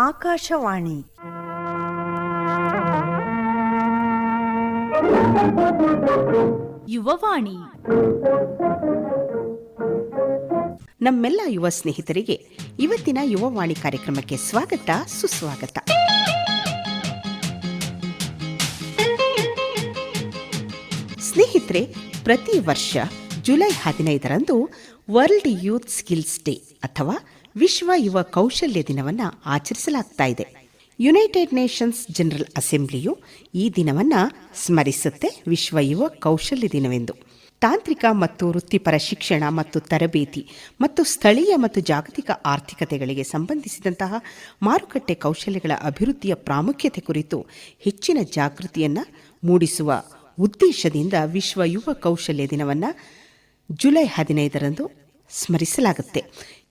ಆಕಾಶವಾಣಿ. ಯುವವಾಣಿ. ನಮ್ಮೆಲ್ಲ ಯುವ ಸ್ನೇಹಿತರಿಗೆ ಇವತ್ತಿನ ಯುವವಾಣಿ ಕಾರ್ಯಕ್ರಮಕ್ಕೆ ಸ್ವಾಗತ ಸುಸ್ವಾಗತ. ಸ್ನೇಹಿತರೆ ಪ್ರತಿ ವರ್ಷ ಜುಲೈ ಹದಿನೈದರಂದು ವರ್ಲ್ಡ್ ಯೂತ್ ಸ್ಕಿಲ್ಸ್ ಡೇ ಅಥವಾ ವಿಶ್ವ ಯುವ ಕೌಶಲ್ಯ ದಿನವನ್ನು ಆಚರಿಸಲಾಗ್ತಾ ಇದೆ. ಯುನೈಟೆಡ್ ನೇಷನ್ಸ್ ಜನರಲ್ ಅಸೆಂಬ್ಲಿಯು ಈ ದಿನವನ್ನು ಸ್ಮರಿಸುತ್ತೆ ವಿಶ್ವ ಯುವ ಕೌಶಲ್ಯ ದಿನವೆಂದು. ತಾಂತ್ರಿಕ ಮತ್ತು ವೃತ್ತಿಪರ ಶಿಕ್ಷಣ ಮತ್ತು ತರಬೇತಿ ಮತ್ತು ಸ್ಥಳೀಯ ಮತ್ತು ಜಾಗತಿಕ ಆರ್ಥಿಕತೆಗಳಿಗೆ ಸಂಬಂಧಿಸಿದಂತಹ ಮಾರುಕಟ್ಟೆ ಕೌಶಲ್ಯಗಳ ಅಭಿವೃದ್ಧಿಯ ಪ್ರಾಮುಖ್ಯತೆ ಕುರಿತು ಹೆಚ್ಚಿನ ಜಾಗೃತಿಯನ್ನು ಮೂಡಿಸುವ ಉದ್ದೇಶದಿಂದ ವಿಶ್ವ ಯುವ ಕೌಶಲ್ಯ ದಿನವನ್ನು ಜುಲೈ ಹದಿನೈದರಂದು ಸ್ಮರಿಸಲಾಗುತ್ತೆ.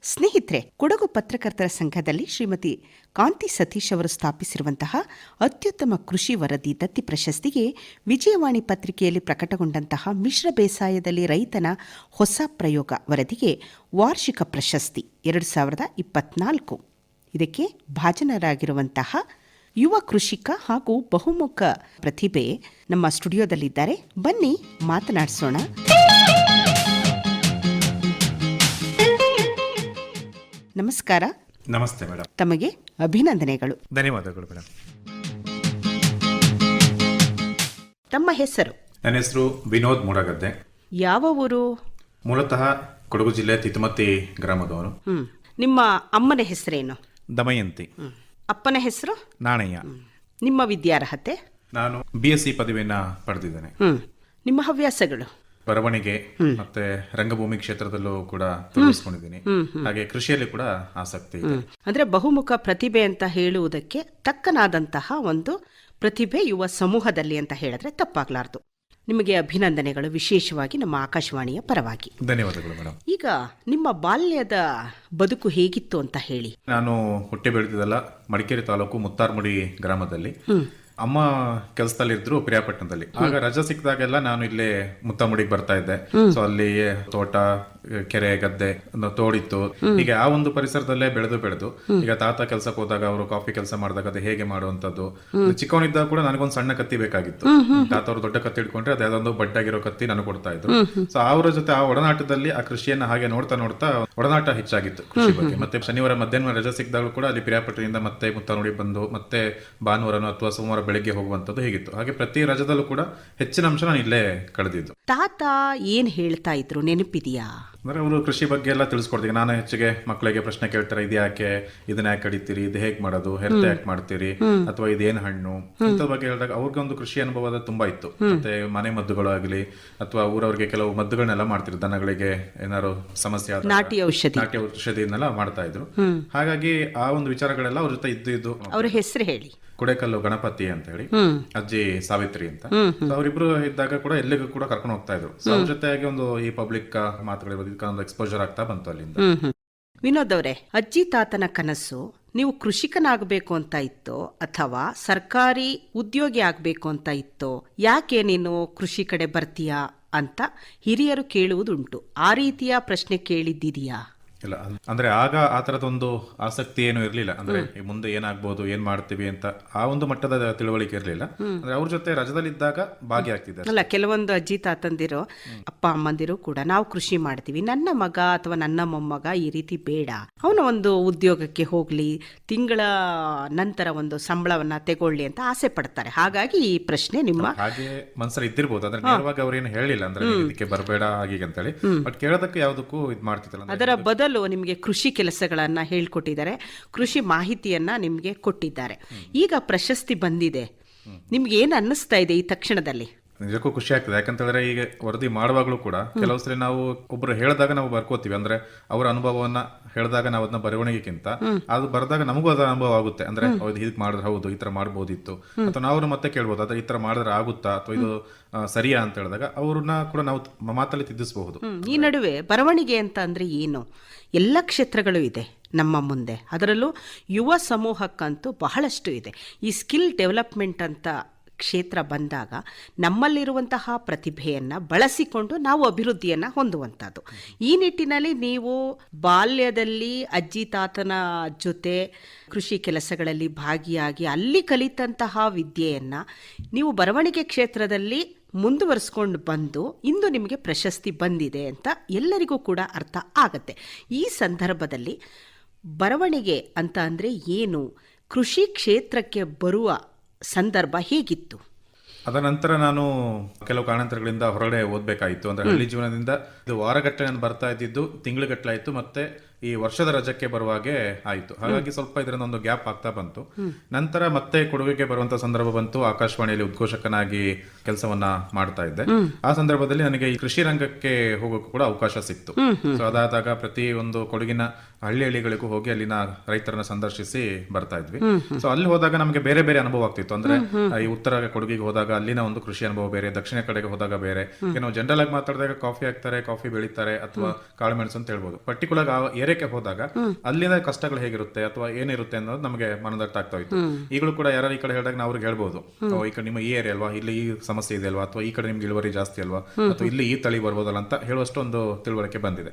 ಸ್ನೇಹಿತರೆ, ಕೊಡಗು ಪತ್ರಕರ್ತರ ಸಂಘದಲ್ಲಿ ಶ್ರೀಮತಿ ಕಾಂತಿ ಸತೀಶ್ ಅವರು ಸ್ಥಾಪಿಸಿರುವಂತಹ ಅತ್ಯುತ್ತಮ ಕೃಷಿ ವರದಿ ದತ್ತಿ ಪ್ರಶಸ್ತಿಗೆ ವಿಜಯವಾಣಿ ಪತ್ರಿಕೆಯಲ್ಲಿ ಪ್ರಕಟಗೊಂಡಂತಹ ಮಿಶ್ರ ಬೇಸಾಯದಲ್ಲಿ ರೈತನ ಹೊಸ ಪ್ರಯೋಗ ವರದಿಗೆ ವಾರ್ಷಿಕ ಪ್ರಶಸ್ತಿ ಎರಡು ಸಾವಿರದ ಇಪ್ಪತ್ನಾಲ್ಕು. ಇದಕ್ಕೆ ಭಾಜನರಾಗಿರುವಂತಹ ಯುವ ಕೃಷಿಕ ಹಾಗೂ ಬಹುಮುಖ ಪ್ರತಿಭೆ ನಮ್ಮ ಸ್ಟುಡಿಯೋದಲ್ಲಿದ್ದಾರೆ. ಬನ್ನಿ ಮಾತನಾಡಿಸೋಣ. ನಮಸ್ಕಾರ. ನಮಸ್ತೆ ಮೇಡಮ್. ತಮಗೆ ಅಭಿನಂದನೆಗಳು. ಧನ್ಯವಾದಗಳು ಮೇಡಮ್. ತಮ್ಮ ಹೆಸರು? ನನ್ನ ಹೆಸರು ವಿನೋದ್ ಮೂಡಗದ್ದೆ. ಯಾವ ಊರು? ಮೂಲತಃ ಕೊಡಗು ಜಿಲ್ಲೆ ತಿತಮತಿ ಗ್ರಾಮದವರು. ಹ್ಮ್. ನಿಮ್ಮ ಅಮ್ಮನ ಹೆಸರೇನು? ದಮಯಂತಿ. ಅಪ್ಪನ ಹೆಸರು? ನಾಣಯ್ಯ. ನಿಮ್ಮ ವಿದ್ಯಾರ್ಹತೆ? ನಾನು ಬಿ ಎಸ್ ಸಿ ಪದವಿಯನ್ನ ಪಡೆದಿದ್ದೇನೆ. ಹ್ಮ್. ನಿಮ್ಮ ಹವ್ಯಾಸಗಳು? ಬರವಣಿಗೆ ಮತ್ತೆ ರಂಗಭೂಮಿ ಕ್ಷೇತ್ರದಲ್ಲೂ ಕೂಡ ತೊಡಗಿಸ್ಕೊಂಡಿದ್ದೀನಿ. ಹಾಗೆ ಕೃಷಿಯಲ್ಲಿ ಕೂಡ ಆಸಕ್ತಿ ಇದೆ. ಅಂದ್ರೆ ಬಹುಮುಖ ಪ್ರತಿಭೆ ಅಂತ ಹೇಳುವುದಕ್ಕೆ ತಕ್ಕನಾದಂತಹ ಒಂದು ಪ್ರತಿಭೆ ಯುವ ಸಮೂಹದಲ್ಲಿ ಅಂತ ಹೇಳಿದ್ರೆ ತಪ್ಪಾಗ್ಲಾರ್ದು. ನಿಮಗೆ ಅಭಿನಂದನೆಗಳು ವಿಶೇಷವಾಗಿ ನಮ್ಮ ಆಕಾಶವಾಣಿಯ ಪರವಾಗಿ. ಧನ್ಯವಾದಗಳು ಮೇಡಮ್ ಈಗ ನಿಮ್ಮ ಬಾಲ್ಯದ ಬದುಕು ಹೇಗಿತ್ತು ಅಂತ ಹೇಳಿ. ನಾನು ಹುಟ್ಟಿ ಬೆಳೆದಿದ್ದಲ್ಲ ಮಡಿಕೇರಿ ತಾಲೂಕು ಮುತ್ತಾರ್ಮುಡಿ ಗ್ರಾಮದಲ್ಲಿ. ಅಮ್ಮ ಕೆಲಸದಲ್ಲಿದ್ರು ಪ್ರಿಯಾಪಟ್ಟಣದಲ್ಲಿ. ಆಗ ರಜಾ ಸಿಕ್ಕಿದಾಗೆಲ್ಲ ನಾನು ಇಲ್ಲಿ ಮುತ್ತಮುಡಿಗೆ ಬರ್ತಾ ಇದ್ದೆ. ಸೊ ಅಲ್ಲಿ ತೋಟ ಕೆರೆ ಗದ್ದೆ ತೋಡಿತ್ತು. ಹೀಗೆ ಆ ಒಂದು ಪರಿಸರದಲ್ಲೇ ಬೆಳೆದು ಬೆಳೆದು ಈಗ ತಾತ ಕೆಲಸಕ್ಕೆ ಹೋದಾಗ ಅವರು ಕಾಫಿ ಕೆಲಸ ಮಾಡಿದಾಗ ಅದು ಹೇಗೆ ಮಾಡುವಂತದ್ದು ಚಿಕ್ಕವನಿದ್ದಾಗ ಕೂಡ ನನಗೊಂದು ಸಣ್ಣ ಕತ್ತಿ ಬೇಕಾಗಿತ್ತು. ತಾತ ಅವರು ದೊಡ್ಡ ಕತ್ತಿ ಹಿಡ್ಕೊಂಡ್ರೆ ಅದೇ ಅದೊಂದು ಬಡ್ಡಾಗಿರೋ ಕತ್ತಿ ನನಗೆ ಕೊಡ್ತಾ ಇದ್ರು. ಸೊ ಅವರ ಜೊತೆ ಆ ಒಡನಾಟದಲ್ಲಿ ಆ ಕೃಷಿಯನ್ನ ಹಾಗೆ ನೋಡ್ತಾ ನೋಡ್ತಾ ಒಡನಾಟ ಹೆಚ್ಚಾಗಿತ್ತು ಕೃಷಿ ಬಗ್ಗೆ. ಮತ್ತೆ ಶನಿವಾರ ಮಧ್ಯಾಹ್ನ ರಜೆ ಸಿಕ್ಕಿದಾಗಲೂ ಕೂಡ ಅಲ್ಲಿ ಪಿರಿಯಾಪಟ್ಟಣದಿಂದ ಮತ್ತೆ ಮುತ್ತಾನುಡಿ ಬಂದು ಮತ್ತೆ ಭಾನುವಾರನೋ ಅಥವಾ ಸೋಮವಾರ ಬೆಳಿಗ್ಗೆ ಹೋಗುವಂತದ್ದು ಹೇಗಿತ್ತು. ಹಾಗೆ ಪ್ರತಿ ರಜದಲ್ಲೂ ಕೂಡ ಹೆಚ್ಚಿನ ಅಂಶ ನಾನು ಇಲ್ಲೇ ಕಳೆದಿದ್ದು. ತಾತ ಏನ್ ಹೇಳ್ತಾ ಇದ್ರು ನೆನಪಿದೆಯಾ? ಅಂದ್ರೆ ಅವರು ಕೃಷಿ ಬಗ್ಗೆ ಎಲ್ಲ ತಿಳಿಸ್ಕೊಡ್ತೀವಿ. ನಾನು ಹೆಚ್ಚಿಗೆ ಮಕ್ಕಳಿಗೆ ಪ್ರಶ್ನೆ ಕೇಳ್ತಾರೆ ಇದು ಯಾಕೆ? ಇದನ್ನ ಯಾಕೆ ಕಡಿತೀರಿ? ಇದು ಹೇಗೆ ಮಾಡೋದು? ಹೆರ್ತೆ ಯಾಕೆ ಮಾಡ್ತೀರಿ? ಅಥವಾ ಇದೇನ್ ಹಣ್ಣು? ಇಂಥ ಬಗ್ಗೆ ಹೇಳಿದಾಗ ಅವ್ರಿಗೆ ಒಂದು ಕೃಷಿ ಅನುಭವ ತುಂಬಾ ಇತ್ತು. ಮತ್ತೆ ಮನೆ ಮದ್ದುಗಳು ಆಗಲಿ ಅಥವಾ ಊರವರಿಗೆ ಕೆಲವು ಮದ್ದುಗಳನ್ನೆಲ್ಲ ಮಾಡ್ತಿದ್ರು. ದನಗಳಿಗೆ ಏನಾದ್ರು ಸಮಸ್ಯೆ ಆದ್ರೆ ನಾಟಿ ಔಷಧಿ. ನಾಟ್ಯ ಔಷಧಿನೆಲ್ಲ ಮಾಡ್ತಾ ಇದ್ರು. ಹಾಗಾಗಿ ಆ ಒಂದು ವಿಚಾರಗಳೆಲ್ಲ ಅವ್ರ ಜೊತೆ ಇದ್ದು ಇದ್ದು ಅವ್ರ ಹೆಸರು ಹೇಳಿ. ಕುಡೆಕಲ್ಲು ಗಣಪತಿ ಅಂತ ಹೇಳಿ ಅಜ್ಜಿ ಸಾವಿತ್ರಿ ಅಂತ. ಅವರಿಬ್ರು ಇದ್ದಾಗ ಕೂಡ ಎಲ್ಲಿಗೂ ಕೂಡ ಕರ್ಕೊಂಡು ಹೋಗ್ತಾ ಇದ್ರು. ಸೊ ಅವ್ರ ಜೊತೆಗೆ ಒಂದು ಈ ಪಬ್ಲಿಕ್ ಒಂದು ಎಕ್ಸ್ಪೋಜರ್ ಆಗ್ತಾ ಬಂತು ಅಲ್ಲಿಂದ. ವಿನೋದ್ ಅವರೇ ಅಜ್ಜಿ ತಾತನ ಕನಸು ನೀವು ಕೃಷಿಕನಾಗಬೇಕು ಅಂತ ಇತ್ತು ಅಥವಾ ಸರ್ಕಾರಿ ಉದ್ಯೋಗಿ ಆಗಬೇಕು ಅಂತ ಇತ್ತು ಯಾಕೆ ನೀನು ಕೃಷಿ ಕಡೆ ಬರ್ತೀಯಾ ಅಂತ ಹಿರಿಯರು ಕೇಳುವುದುಂಟು. ಆ ರೀತಿಯ ಪ್ರಶ್ನೆ ಕೇಳಿದ್ದಿದೆಯಾ? ಇಲ್ಲ ಅಂದ್ರೆ ಆಗ ಆ ತರದೊಂದು ಆಸಕ್ತಿ ಏನು ಇರಲಿಲ್ಲ. ಅಂದ್ರೆ ಮುಂದೆ ಏನಾಗ್ಬೋದು ಏನ್ ಮಾಡ್ತೀವಿ ಅಂತ ಆ ಒಂದು ಮಟ್ಟದ ತಿಳುವಳಿಕೆ ಇರಲಿಲ್ಲ. ಅಂದ್ರೆ ಅವ್ರ ಜೊತೆ ರಜದಲ್ಲಿದ್ದಾಗ ಭಾಗಿಯಾಗ್ತಿದ್ದಾರೆ ಅಲ್ಲ ಕೆಲವೊಂದು ಅಜ್ಜಿ ತಾತಂದಿರು ಅಪ್ಪ ಅಮ್ಮಂದಿರು ಕೂಡ ನಾವು ಕೃಷಿ ಮಾಡ್ತೀವಿ. ನನ್ನ ಮಗ ಅಥವಾ ನನ್ನ ಮೊಮ್ಮಗ ಈ ರೀತಿ ಬೇಡ. ಅವನ ಒಂದು ಉದ್ಯೋಗಕ್ಕೆ ಹೋಗ್ಲಿ ತಿಂಗಳ ನಂತರ ಒಂದು ಸಂಬಳವನ್ನ ತಗೊಳ್ಳಿ ಅಂತ ಆಸೆ ಪಡ್ತಾರೆ. ಹಾಗಾಗಿ ಈ ಪ್ರಶ್ನೆ ನಿಮ್ಮ ಹಾಗೆ ಮನ್ಸಲ್ಲಿ ಇದ್ದಿರ್ಬೋದು. ಅಂದ್ರೆ ನೇರವಾಗಿ ಅವ್ರೇನು ಹೇಳಿಲ್ಲ. ಅಂದ್ರೆ ಇದಕ್ಕೆ ಬರಬೇಡ ಹಾಗೆ ಅಂತೇಳಿ. ಬಟ್ ಕೇಳೋದಕ್ಕೆ ಯಾವುದಕ್ಕೂ ಇದ್ ಮಾಡ್ತಿದ್ದಲ್ಲ ಅದರ ಅದರ ಬದಲು ನಿಮಗೆ ಕೃಷಿ ಕೆಲಸಗಳನ್ನ ಹೇಳ್ಕೊಟ್ಟಿದ್ದಾರೆ ಕೃಷಿ ಮಾಹಿತಿಯನ್ನ ನಿಮಗೆ ಕೊಟ್ಟಿದ್ದಾರೆ. ಈಗ ಪ್ರಶಸ್ತಿ ಬಂದಿದೆ. ನಿಮ್ಗೆ ಏನು ಅನ್ನಿಸ್ತಾ ಇದೆ ಈ ತಕ್ಷಣದಲ್ಲಿ? ನಿಜಕ್ಕೂ ಖುಷಿ ಆಗ್ತದೆ. ಯಾಕಂತ ಹೇಳಿದ್ರೆ ಈಗ ವರದಿ ಮಾಡುವಾಗಲೂ ಕೂಡ ಕೆಲವು ಸರಿ ನಾವು ಒಬ್ರು ಹೇಳಿದಾಗ ನಾವು ಬರ್ಕೋತೀವಿ. ಅಂದ್ರೆ ಅವರ ಅನುಭವವನ್ನ ಹೇಳಿದಾಗ ನಾವು ಅದನ್ನ ಬರವಣಿಗೆಗಿಂತ ಅದು ಬರೆದಾಗ ನಮಗೂ ಅದರ ಅನುಭವ ಆಗುತ್ತೆ. ಅಂದ್ರೆ ಇದು ಹೀಗೆ ಮಾಡಿದ್ರೆ ಹೌದು ಈ ತರ ಮಾಡ್ಬೋದಿತ್ತು. ಅಥವಾ ನಾವು ಮತ್ತೆ ಕೇಳ್ಬೋದು ಅದ್ರ ಈ ತರ ಮಾಡಿದ್ರೆ ಆಗುತ್ತಾ? ಅಥವಾ ಇದು ಸರಿಯಾ ಅಂತ ಹೇಳಿದಾಗ ಅವ್ರನ್ನ ಕೂಡ ನಾವು ಮಾತಲ್ಲಿ ತಿದ್ದಿಸಬಹುದು. ಈ ನಡುವೆ ಬರವಣಿಗೆ ಅಂತ ಅಂದ್ರೆ ಏನು? ಎಲ್ಲ ಕ್ಷೇತ್ರಗಳು ಇದೆ ನಮ್ಮ ಮುಂದೆ. ಅದರಲ್ಲೂ ಯುವ ಸಮೂಹಕ್ಕಂತೂ ಬಹಳಷ್ಟು ಇದೆ. ಈ ಸ್ಕಿಲ್ ಡೆವಲಪ್ಮೆಂಟ್ ಅಂತ ಕ್ಷೇತ್ರ ಬಂದಾಗ ನಮ್ಮಲ್ಲಿರುವಂತಹ ಪ್ರತಿಭೆಯನ್ನು ಬಳಸಿಕೊಂಡು ನಾವು ಅಭಿವೃದ್ಧಿಯನ್ನು ಹೊಂದುವಂಥದ್ದು. ಈ ನಿಟ್ಟಿನಲ್ಲಿ ನೀವು ಬಾಲ್ಯದಲ್ಲಿ ಅಜ್ಜಿ ತಾತನ ಜೊತೆ ಕೃಷಿ ಕೆಲಸಗಳಲ್ಲಿ ಭಾಗಿಯಾಗಿ ಅಲ್ಲಿ ಕಲಿತಂತಹ ವಿದ್ಯೆಯನ್ನು ನೀವು ಬರವಣಿಗೆ ಕ್ಷೇತ್ರದಲ್ಲಿ ಮುಂದುವರಿಸ್ಕೊಂಡು ಬಂದು ಇಂದು ನಿಮಗೆ ಪ್ರಶಸ್ತಿ ಬಂದಿದೆ ಅಂತ ಎಲ್ಲರಿಗೂ ಕೂಡ ಅರ್ಥ ಆಗತ್ತೆ. ಈ ಸಂದರ್ಭದಲ್ಲಿ ಬರವಣಿಗೆ ಅಂತ ಅಂದರೆ ಏನು? ಕೃಷಿ ಕ್ಷೇತ್ರಕ್ಕೆ ಬರುವ ಸಂದರ್ಭ ಹೇಗಿತ್ತು? ಅದರ ನಂತರ ನಾನು ಕೆಲವು ಕಾರಣಾಂತರಗಳಿಂದ ಹೊರಗಡೆ ಓದಬೇಕಾಯಿತು. ಅಂದರೆ ಹಳ್ಳಿ ಜೀವನದಿಂದ ಇದು ವಾರಗಟ್ಟಲೆ ನಾನು ಬರ್ತಾ ಇದ್ದಿದ್ದು ತಿಂಗಳುಗಟ್ಟಲೆ ಆಯಿತು. ಮತ್ತೆ ಈ ವರ್ಷದ ರಜಕ್ಕೆ ಬರುವಾಗೆ ಆಯ್ತು. ಹಾಗಾಗಿ ಸ್ವಲ್ಪ ಇದರಿಂದ ಒಂದು ಗ್ಯಾಪ್ ಆಗ್ತಾ ಬಂತು. ನಂತರ ಮತ್ತೆ ಕೊಡುಗೆಗೆ ಬರುವಂತ ಸಂದರ್ಭ ಬಂತು. ಆಕಾಶವಾಣಿಯಲ್ಲಿ ಉದ್ಘೋಷಕನಾಗಿ ಕೆಲಸವನ್ನ ಮಾಡ್ತಾ ಇದ್ದೆ. ಆ ಸಂದರ್ಭದಲ್ಲಿ ನನಗೆ ಈ ಕೃಷಿ ರಂಗಕ್ಕೆ ಹೋಗೋಕ್ಕೂ ಕೂಡ ಅವಕಾಶ ಸಿಕ್ತು. ಸೊ ಅದಾದಾಗ ಪ್ರತಿ ಒಂದು ಕೊಡಗಿನ ಹಳ್ಳಿ ಹಳ್ಳಿಗಳಿಗೂ ಹೋಗಿ ಅಲ್ಲಿನ ರೈತರನ್ನ ಸಂದರ್ಶಿಸಿ ಬರ್ತಾ ಇದ್ವಿ. ಸೊ ಅಲ್ಲಿ ಹೋದಾಗ ನಮಗೆ ಬೇರೆ ಬೇರೆ ಅನುಭವ ಆಗ್ತಿತ್ತು. ಅಂದ್ರೆ, ಈ ಉತ್ತರ ಕೊಡಗಿಗೆ ಹೋದಾಗ ಅಲ್ಲಿನ ಒಂದು ಕೃಷಿ ಅನುಭವ ಬೇರೆ, ದಕ್ಷಿಣ ಕಡೆಗೆ ಹೋದಾಗ ಬೇರೆ. ಏನೋ ಜನರಲ್ ಆಗಿ ಮಾತಾಡಿದಾಗ ಕಾಫಿ ಹಾಕ್ತಾರೆ ಕಾಫಿ ಬೆಳೀತಾರೆ, ಅಥವಾ ಕಾಳುಮೆಣಸು ಅಂತ ಹೇಳ್ಬೋದು. ಪರ್ಟಿಕ್ಯುಲರ್ ಆ ಏರಿಯಾಕ್ಕೆ ಹೋದಾಗ ಅಲ್ಲಿನ ಕಷ್ಟಗಳು ಹೇಗಿರುತ್ತೆ ಅಥವಾ ಏನಿರುತ್ತೆ ಅನ್ನೋದು ನಮಗೆ ಮನದಟ್ಟ ಆಗ್ತಾ ಇತ್ತು ಈಗಲೂ ಕೂಡ ಯಾರು ಈ ಕಡೆ ಹೇಳಿದಾಗ ನಾವು ಅವ್ರಿಗೆ ಹೇಳ್ಬೋದು. ಈ ಕಡೆ ನಿಮ್ಮ ಈ ಏರಿಯಾ ಅಲ್ವಾ? ಇಲ್ಲಿ ಈ ಸಮಸ್ಯೆ ಇದೆ ಅಲ್ವಾ? ಅಥವಾ ಈ ಕಡೆ ನಿಮ್ಗೆ ಇಳುವರಿ ಜಾಸ್ತಿ ಅಲ್ವಾ? ಅಥವಾ ಇಲ್ಲಿ ಈ ತಳಿ ಬರ್ಬೋದಲ್ಲ ಅಂತ ಹೇಳುವಷ್ಟು ಒಂದು ತಿಳುವಳಿಕೆ ಬಂದಿದೆ.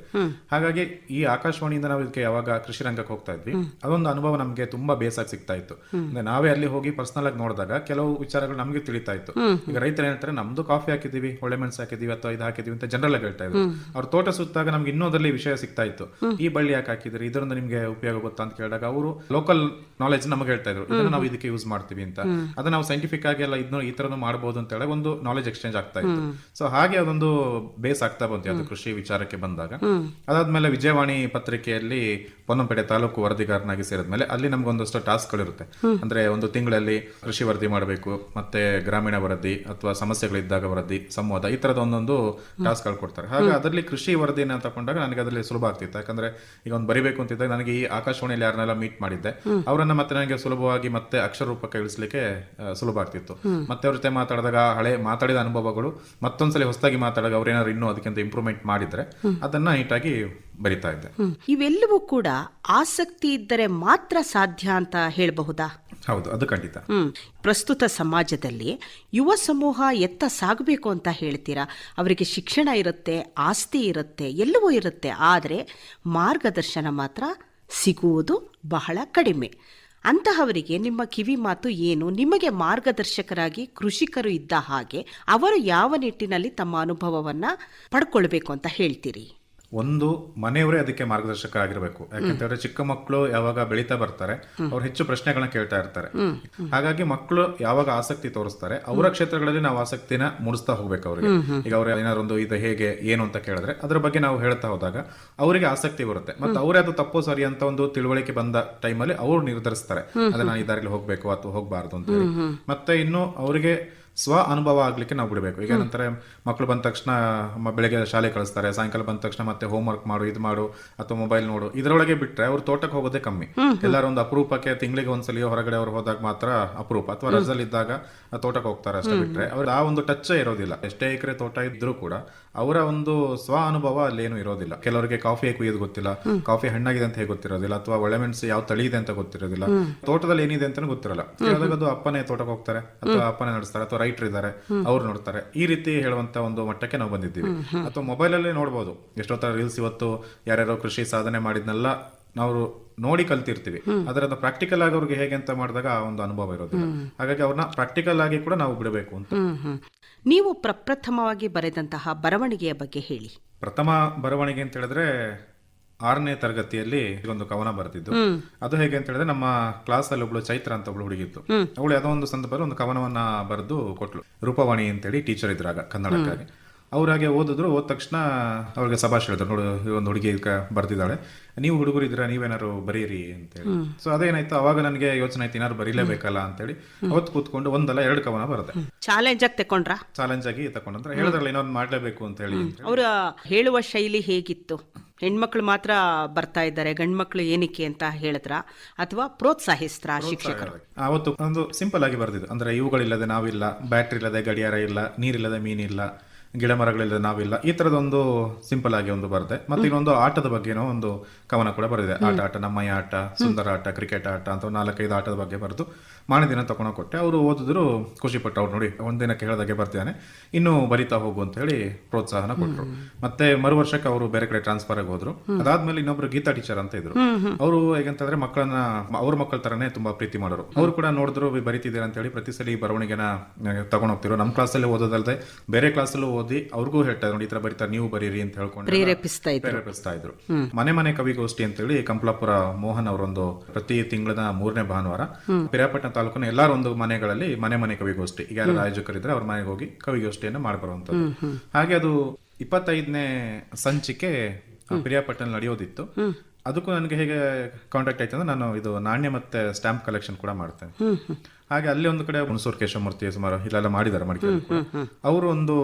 ಹಾಗಾಗಿ ಈ ಆಕಾಶವಾಣಿಯಿಂದ ನಾವು ಇದಕ್ಕೆ ಯಾವಾಗ ಕೃಷಿ ರಂಗಕ್ಕೆ ಹೋಗ್ತಾ ಇದ್ವಿ, ಅದೊಂದು ಅನುಭವ ನಮಗೆ ತುಂಬಾ ಬೇಸಾಗಿ ಸಿಗ್ತಾ ಇತ್ತು. ಅಂದ್ರೆ ನಾವೇ ಅಲ್ಲಿ ಹೋಗಿ ಪರ್ಸನಲ್ ಆಗಿ ನೋಡಿದಾಗ ಕೆಲವು ವಿಚಾರಗಳು ನಮಗೆ ತಿಳಿತಾ ಇತ್ತು. ಈಗ ರೈತರು ಹೇಳ್ತಾರೆ, ನಮ್ದು ಕಾಫಿ ಹಾಕಿದೀವಿ ಒಳ್ಳೆ ಮೆಣಸು ಹಾಕಿದೀವಿ ಅಥವಾ ಇದು ಹಾಕಿದೀವಿ ಅಂತ ಜನರಲ್ ಹೇಳ್ತಾ ಇದ್ರು. ಅವ್ರ ತೋಟ ಸುತ್ತಾಗ ನಮ್ಗೆ ಇನ್ನೂ ಅದರಲ್ಲಿ ವಿಷಯ ಸಿಗ್ತಾ ಇತ್ತು. ಈ ಬಳ್ಳಿ ಯಾಕೆ ಹಾಕಿದ್ರಿ? ಇದರಿಂದ ನಿಮ್ಗೆ ಉಪಯೋಗ ಗೊತ್ತಾ ಅಂತ ಕೇಳಿದಾಗ ಅವರು ಲೋಕಲ್ ನಾಲೆಜ್ ನಮಗೆ ಹೇಳ್ತಾ ಇದ್ರು. ಇದನ್ನ ನಾವು ಇದಕ್ಕೆ ಯೂಸ್ ಮಾಡ್ತೀವಿ ಅಂತ. ಅದನ್ನ ನಾವು ಸೈಂಟಿಫಿಕ್ ಆಗಿ ಎಲ್ಲ ಇದನ್ನ ಈ ತರನು ಮಾಡಬಹುದು ಅಂತ ಹೇಳಿ ಒಂದು ನಾಲೆಜ್ ಎಕ್ಸ್ಚೇಂಜ್ ಆಗ್ತಾ ಇತ್ತು. ಸೊ ಹಾಗೆ ಅದೊಂದು ಬೇಸ್ ಆಗ್ತಾ ಬಂತು ಅದು ಕೃಷಿ ವಿಚಾರಕ್ಕೆ ಬಂದಾಗ. ಅದಾದ್ಮೇಲೆ ವಿಜಯವಾಣಿ ಪತ್ರಿಕೆಯಲ್ಲಿ ಪೊನ್ನಂಪೇಟೆ ತಾಲೂಕು ವರದಿಗಾರನಾಗಿ ಸೇರಿದ್ಮೇಲೆ ಅಲ್ಲಿ ನಮ್ಗೊಂದಷ್ಟು ಟಾಸ್ಕ್ಗಳಿರುತ್ತೆ ಅಂದ್ರೆ ಒಂದು ತಿಂಗಳಲ್ಲಿ ಕೃಷಿ ವರದಿ ಮಾಡಬೇಕು ಮತ್ತೆ ಗ್ರಾಮೀಣ ವರದಿ ಅಥವಾ ಸಮಸ್ಯೆಗಳಿದ್ದಾಗ ವರದಿ ಸಂವಾದ ಈ ತರದ ಒಂದೊಂದು ಟಾಸ್ಕ್ಗಳು ಕೊಡ್ತಾರೆ. ಹಾಗೆ ಅದರಲ್ಲಿ ಕೃಷಿ ವರದಿನ ತಗೊಂಡಾಗ ನನಗೆ ಅದರಲ್ಲಿ ಸುಲಭ ಆಗ್ತಿತ್ತು. ಯಾಕಂದ್ರೆ ಈಗ ಒಂದು ಬರಿಬೇಕು ಅಂತಿದ್ದಾಗ ನನಗೆ ಈ ಆಕಾಶವಾಣಿಯಲ್ಲಿ ಯಾರನ್ನೆಲ್ಲ ಮೀಟ್ ಮಾಡಿದ್ದೆ ಅವರನ್ನ ಮತ್ತೆ ನನಗೆ ಸುಲಭವಾಗಿ ಮತ್ತೆ ಅಕ್ಷರ ರೂಪಕ್ಕೆ ಇಳಿಸಲಿಕ್ಕೆ ಸುಲಭ ಆಗ್ತಿತ್ತು. ಮತ್ತೆ ಅವ್ರ ಜೊತೆ ಮಾತಾಡಿದಾಗ ಹಳೆ ಮಾತಾಡಿದ ಅನುಭವಗಳು ಮತ್ತೊಂದ್ಸಲಿ ಹೊಸದಾಗಿ ಮಾತಾಡಿದಾಗ ಅವ್ರೇನಾದ್ರು ಇನ್ನೂ ಅದಕ್ಕಿಂತ ಇಂಪ್ರೂವ್ಮೆಂಟ್ ಮಾಡಿದ್ರೆ ಅದನ್ನ ನೀಟಾಗಿ ಬರಿತಾ ಇದ್ದೆ. ಇವೆಲ್ಲವೂ ಕೂಡ ಆಸಕ್ತಿ ಇದ್ದರೆ ಮಾತ್ರ ಸಾಧ್ಯ ಅಂತ ಹೇಳಬಹುದಾ? ಹೌದು, ಅದು ಖಂಡಿತ. ಪ್ರಸ್ತುತ ಸಮಾಜದಲ್ಲಿ ಯುವ ಸಮೂಹ ಎತ್ತ ಸಾಗಬೇಕು ಅಂತ ಹೇಳ್ತೀರಾ? ಅವರಿಗೆ ಶಿಕ್ಷಣ ಇರುತ್ತೆ, ಆಸ್ತಿ ಇರುತ್ತೆ, ಎಲ್ಲವೂ ಇರುತ್ತೆ. ಆದರೆ ಮಾರ್ಗದರ್ಶನ ಮಾತ್ರ ಸಿಗುವುದು ಬಹಳ ಕಡಿಮೆ. ಅಂತಹವರಿಗೆ ನಿಮ್ಮ ಕಿವಿ ಮಾತು ಏನು? ನಿಮಗೆ ಮಾರ್ಗದರ್ಶಕರಾಗಿ ಕೃಷಿಕರು ಇದ್ದ ಹಾಗೆ ಅವರು ಯಾವ ನಿಟ್ಟಿನಲ್ಲಿ ತಮ್ಮ ಅನುಭವವನ್ನ ಪಡ್ಕೊಳ್ಬೇಕು ಅಂತ ಹೇಳ್ತೀರಿ? ಒಂದು ಮನೆಯವರೇ ಅದಕ್ಕೆ ಮಾರ್ಗದರ್ಶಕ ಆಗಿರಬೇಕು ಯಾಕಂತಂದ್ರೆ ಚಿಕ್ಕ ಮಕ್ಕಳು ಯಾವಾಗ ಬೆಳೀತಾ ಬರ್ತಾರೆ ಅವ್ರು ಹೆಚ್ಚು ಪ್ರಶ್ನೆಗಳನ್ನ ಕೇಳ್ತಾ ಇರ್ತಾರೆ. ಹಾಗಾಗಿ ಮಕ್ಕಳು ಯಾವಾಗ ಆಸಕ್ತಿ ತೋರಿಸ್ತಾರೆ ಅವರ ಕ್ಷೇತ್ರಗಳಲ್ಲಿ ನಾವು ಆಸಕ್ತಿನ ಮೂಡಿಸ್ತಾ ಹೋಗ್ಬೇಕು ಅವರಿಗೆ. ಈಗ ಅವ್ರ ಏನಾದ್ರು ಒಂದು ಇದು ಹೇಗೆ ಏನು ಅಂತ ಕೇಳಿದ್ರೆ ಅದ್ರ ಬಗ್ಗೆ ನಾವು ಹೇಳ್ತಾ ಹೋದಾಗ ಅವರಿಗೆ ಆಸಕ್ತಿ ಬರುತ್ತೆ. ಮತ್ತೆ ಅವರೇ ಅದು ತಪ್ಪು ಸರಿ ಅಂತ ಒಂದು ತಿಳುವಳಿಕೆ ಬಂದ ಟೈಮಲ್ಲಿ ಅವರು ನಿರ್ಧರಿಸ್ತಾರೆ. ಅದನ್ನ ನಾನು ಈ ದಾರಿಲಿ ಹೋಗ್ಬೇಕು ಅಥವಾ ಹೋಗ್ಬಾರ್ದು ಅಂತ ಮತ್ತೆ ಇನ್ನು ಅವರಿಗೆ ಸ್ವ ಅನುಭವ ಆಗ್ಲಿಕ್ಕೆ ನಾವು ಬಿಡಬೇಕು. ಈಗ ನಂತರ ಮಕ್ಕಳು ಬಂದ ತಕ್ಷಣ ಬೆಳಗ್ಗೆ ಶಾಲೆ ಕಳಿಸ್ತಾರೆ ಸಾಯಂಕಾಲ ಬಂದ ತಕ್ಷಣ ಮತ್ತೆ ಹೋಮ್ ವರ್ಕ್ ಮಾಡು ಇದು ಮಾಡು ಅಥವಾ ಮೊಬೈಲ್ ನೋಡು ಇದರೊಳಗೆ ಬಿಟ್ರೆ ಅವ್ರು ತೋಟಕ್ಕೆ ಹೋಗೋದೇ ಕಮ್ಮಿ. ಎಲ್ಲರೂ ಒಂದು ಅಪರೂಪಕ್ಕೆ ತಿಂಗಳಿಗೆ ಒಂದ್ಸಲಿ ಹೊರಗಡೆ ಅವ್ರು ಹೋದಾಗ ಮಾತ್ರ ಅಪರೂಪ ಅಥವಾ ರಜದಲ್ಲಿ ಇದ್ದಾಗ ತೋಟಕ್ಕೆ ಹೋಗ್ತಾರೆ ಅಷ್ಟೇ ಬಿಟ್ಟರೆ ಅವ್ರ ಆ ಒಂದು ಟಚ್ ಇರೋದಿಲ್ಲ. ಎಷ್ಟೇ ಎಕರೆ ತೋಟ ಇದ್ರೂ ಕೂಡ ಅವರ ಒಂದು ಸ್ವ ಅನುಭವ ಅಲ್ಲೇನು ಇರೋದಿಲ್ಲ. ಕೆಲವರಿಗೆ ಕಾಫಿ ಹೇಗೆ ಕುಯ್ಯೋದು ಗೊತ್ತಿಲ್ಲ ಕಾಫಿ ಹಣ್ಣಾಗಿದೆ ಅಂತ ಹೇಗೆ ಗೊತ್ತಿರೋದಿಲ್ಲ ಅಥವಾ ಒಳ್ಳೆ ಮೆಣಸು ಯಾವ ತಳಿ ಇದೆ ಅಂತ ಗೊತ್ತಿರೋದಿಲ್ಲ. ತೋಟದಲ್ಲಿ ಏನಿದೆ ಅಂತ ಗೊತ್ತಿರಲ್ಲ. ಅದು ಅಪ್ಪನೇ ತೋಟಕ್ಕೆ ಹೋಗ್ತಾರೆ ಅಥವಾ ಅಪ್ಪನೇ ನಡೆಸ್ತಾರೆ ಅಥವಾ ರೈತರು ಇದ್ದಾರೆ ಅವ್ರು ನೋಡ್ತಾರೆ. ಈ ರೀತಿ ಹೇಳುವಂತ ಒಂದು ಮಟ್ಟಕ್ಕೆ ನಾವು ಬಂದಿದ್ದೀವಿ. ಅಥವಾ ಮೊಬೈಲ್ ಅಲ್ಲಿ ಎಷ್ಟೋ ತರ ರೀಲ್ಸ್ ಇವತ್ತು ಯಾರ್ಯಾರೋ ಕೃಷಿ ಸಾಧನೆ ಮಾಡಿದ್ನೆಲ್ಲ ನಾವು ನೋಡಿ ಕಲ್ತಿರ್ತೀವಿ. ಅದರದ ಪ್ರಾಕ್ಟಿಕಲ್ ಆಗಿ ಅವ್ರಿಗೆ ಹೇಗೆ ಅಂತ ಮಾಡಿದಾಗ ಆ ಒಂದು ಅನುಭವ ಇರೋದಿಲ್ಲ. ಹಾಗಾಗಿ ಅವ್ರನ್ನ ಪ್ರಾಕ್ಟಿಕಲ್ ಆಗಿ ಕೂಡ ನಾವು ಬಿಡಬೇಕು ಅಂತ. ನೀವು ಪ್ರಪ್ರಥಮವಾಗಿ ಬರೆದಂತಹ ಬರವಣಿಗೆಯ ಬಗ್ಗೆ ಹೇಳಿ. ಪ್ರಥಮ ಬರವಣಿಗೆ ಅಂತ ಹೇಳಿದ್ರೆ ಆರನೇ ತರಗತಿಯಲ್ಲಿ ಒಂದು ಕವನ ಬರೆದಿದ್ದು. ಅದು ಹೇಗೆ ಅಂತ ಹೇಳಿದ್ರೆ ನಮ್ಮ ಕ್ಲಾಸ್ ಅಲ್ಲಿ ಒಬ್ಳು ಚೈತ್ರ ಅಂತ ಒಬ್ಳು ಹುಡುಗಿತ್ತು. ಅವಳು ಯಾವುದೋ ಒಂದು ಸಂದರ್ಭದಲ್ಲಿ ಒಂದು ಕವನವನ್ನ ಬರೆದು ಕೊಟ್ಲು. ರೂಪವಾಣಿ ಅಂತೇಳಿ ಟೀಚರ್ ಇದ್ರಾಗ ಕನ್ನಡಕ್ಕಾಗಿ. ಅವ್ರಾಗೆ ಓದಿದ್ರು ಓದ ತಕ್ಷಣ ಅವ್ರಿಗೆ ಸಭಾಷ್ ಹೇಳಿದ್ರು ನೋಡು ಒಂದು ಹುಡುಗಿ ಬರ್ತಿದ್ದಾಳೆ ನೀವು ಹುಡುಗರು ಇದ್ರ ನೀವೇನಾರು ಬರೀರಿ ಅಂತೇಳಿ ಸೊ ಅದೇನಾಯ್ತು? ಅವಾಗ ನನಗೆ ಯೋಚನೆ ಆಯ್ತು ಏನಾದ್ರು ಬರೀಲೇಬೇಕಲ್ಲ ಅಂತೇಳಿ ಅವತ್ತು ಕೂತ್ಕೊಂಡು ಒಂದಲ್ಲ ಎರಡು ಕವನ ಬರುತ್ತೆ. ಚಾಲೆಂಜ್ ಆಗಿ ತಕೊಂಡ್ರ ಚಾಲೆಂಜ್ ಆಗಿ ತಕೊಂಡ್ರೆ ಹೇಳಿದ್ರಲ್ಲ ಇನ್ನೊಂದು ಮಾಡ್ಲೇಬೇಕು ಅಂತ ಹೇಳಿ ಅವರ ಹೇಳುವ ಶೈಲಿ ಹೇಗಿತ್ತು? ಹೆಣ್ಮಕ್ಳು ಮಾತ್ರ ಬರ್ತಾ ಇದ್ದಾರೆ ಗಂಡ್ಮಕ್ಳು ಏನಕ್ಕೆ ಅಂತ ಹೇಳಿದ್ರ? ಅಥವಾ ಪ್ರೋತ್ಸಾಹಿಸ್ತ್ರ ಶಿಕ್ಷಕರು? ಅವತ್ತು ಒಂದು ಸಿಂಪಲ್ ಆಗಿ ಬರ್ದಿದ್ದು. ಅಂದ್ರೆ ಇವುಗಳಿಲ್ಲದೆ ನಾವಿಲ್ಲ ಬ್ಯಾಟ್ರಿ ಇಲ್ಲದೆ ಗಡಿಯಾರ ಇಲ್ಲ ನೀರಿಲ್ಲದೆ ಮೀನಿಲ್ಲ ಗಿಡ ಮರಗಳಿಲ್ಲ ನಾವಿಲ್ಲ. ಈ ತರದೊಂದು ಸಿಂಪಲ್ ಆಗಿ ಒಂದು ಬರುತ್ತೆ. ಮತ್ತೆ ಇನ್ನೊಂದು ಆಟದ ಬಗ್ಗೆನೋ ಒಂದು ಕವನ ಕೂಡ ಬರೆದಿದೆ. ಆಟ ಆಟ ನಮ್ಮಯ್ಯ ಆಟ ಸುಂದರ ಆಟ ಕ್ರಿಕೆಟ್ ಆಟ ಅಂತ ನಾಲ್ಕೈದು ಆಟದ ಬಗ್ಗೆ ಬರೆದು ಮಾನೆ ದಿನ ತಗೊಂಡು ಕೊಟ್ಟೆ. ಅವರು ಓದಿದ್ರು ಖುಷಿ ಪಟ್ಟು ಅವ್ರು ನೋಡಿ ಒಂದಿನಕ್ಕೆ ಹೇಳ್ದಾಗೆ ಬರ್ತಿದ್ದಾನೆ. ಇನ್ನು ಬರಿತಾ ಹೋಗು ಅಂತ ಹೇಳಿ ಪ್ರೋತ್ಸಾಹನ ಕೊಟ್ಟರು ಮತ್ತೆ ಮರು ವರ್ಷಕ್ಕೆ ಅವರು ಬೇರೆ ಕಡೆ ಟ್ರಾನ್ಸ್ಫರ್ ಆಗಿ ಹೋದ್ರು. ಅದಾದ್ಮೇಲೆ ಇನ್ನೊಬ್ರು ಗೀತಾ ಟೀಚರ್ ಅಂತ ಇದ್ರು. ಅವರು ಹೇಗಂತಂದ್ರೆ ಮಕ್ಕಳನ್ನ ಅವ್ರ ಮಕ್ಕಳ ತರನೇ ತುಂಬಾ ಪ್ರೀತಿ ಮಾಡೋರು. ಅವ್ರು ಕೂಡ ನೋಡಿದ್ರು ಬರಿತಿದ್ದೀರಾ? ಅಂತ ಹೇಳಿ ಪ್ರತಿ ಸಲ ಈ ಬರವಣಿಗೆನ ತಗೊಂಡ್ ಹೋಗ್ತಿರೋ ನಮ್ಮ ಕ್ಲಾಸಲ್ಲಿ ಓದೋದಲ್ಲದೆ ಬೇರೆ ಕ್ಲಾಸಲ್ಲೂ ಓದಿ ಅವ್ರಿಗೂ ಹೇಳ್ತಾರೆ ನೋಡಿ ಈ ತರ ಬರೀತಾರೆ ನೀವು ಬರೀರಿ ಅಂತ ಹೇಳ್ಕೊಂಡು ಪ್ರೇರೇಪಿಸ್ತಾ ಇದ್ರು. ಮನೆ ಮನೆ ಮನೆ ಕವಿಗೋಷ್ಠಿ ಅಂತೇಳಿ ಕಂಪ್ಲಾಪುರ ಮೋಹನ್ ಅವರೊಂದು ಪ್ರತಿ ತಿಂಗಳ ಮೂರನೇ ಭಾನುವಾರ ಪಿರಿಯಾಪಟ್ಟಣ ತಾಲೂಕಿನ ಎಲ್ಲಾರ ಒಂದು ಮನೆಗಳಲ್ಲಿ ಮನೆ ಮನೆ ಕವಿಗೋಷ್ಠಿ ಈಗ ಯಾರು ಆಯೋಜಕರಿದ್ರೆ ಅವ್ರ ಮನೆಗೆ ಹೋಗಿ ಕವಿಗೋಷ್ಠಿಯನ್ನು ಮಾಡ್ಬರುವಂತದ್ದು ಹಾಗೆ ಅದು ಇಪ್ಪತ್ತೈದನೇ ಸಂಚಿಕೆ ಪಿರಿಯಾಪಟ್ಟಣ ನಡೆಯೋದಿತ್ತು. ಅದಕ್ಕೂ ನನಗೆ ಹೇಗೆ ಕಾಂಟ್ಯಾಕ್ಟ್ ಆಯ್ತು ಅಂದ್ರೆ ನಾನು ಇದು ನಾಣ್ಯ ಮತ್ತೆ ಸ್ಟಾಂಪ್ ಕಲೆಕ್ಷನ್ ಕೂಡ ಮಾಡ್ತೇನೆ. ಹಾಗೆ ಅಲ್ಲಿ ಒಂದು ಕಡೆ ಹುಣಸೂರು ಕೇಶವಮೂರ್ತಿ ಸುಮಾರು ಇಲ್ಲೆಲ್ಲ ಮಾಡಿದ್ದಾರೆ ಮಡಿಕೇರಿ ಅವರು ಒಂದು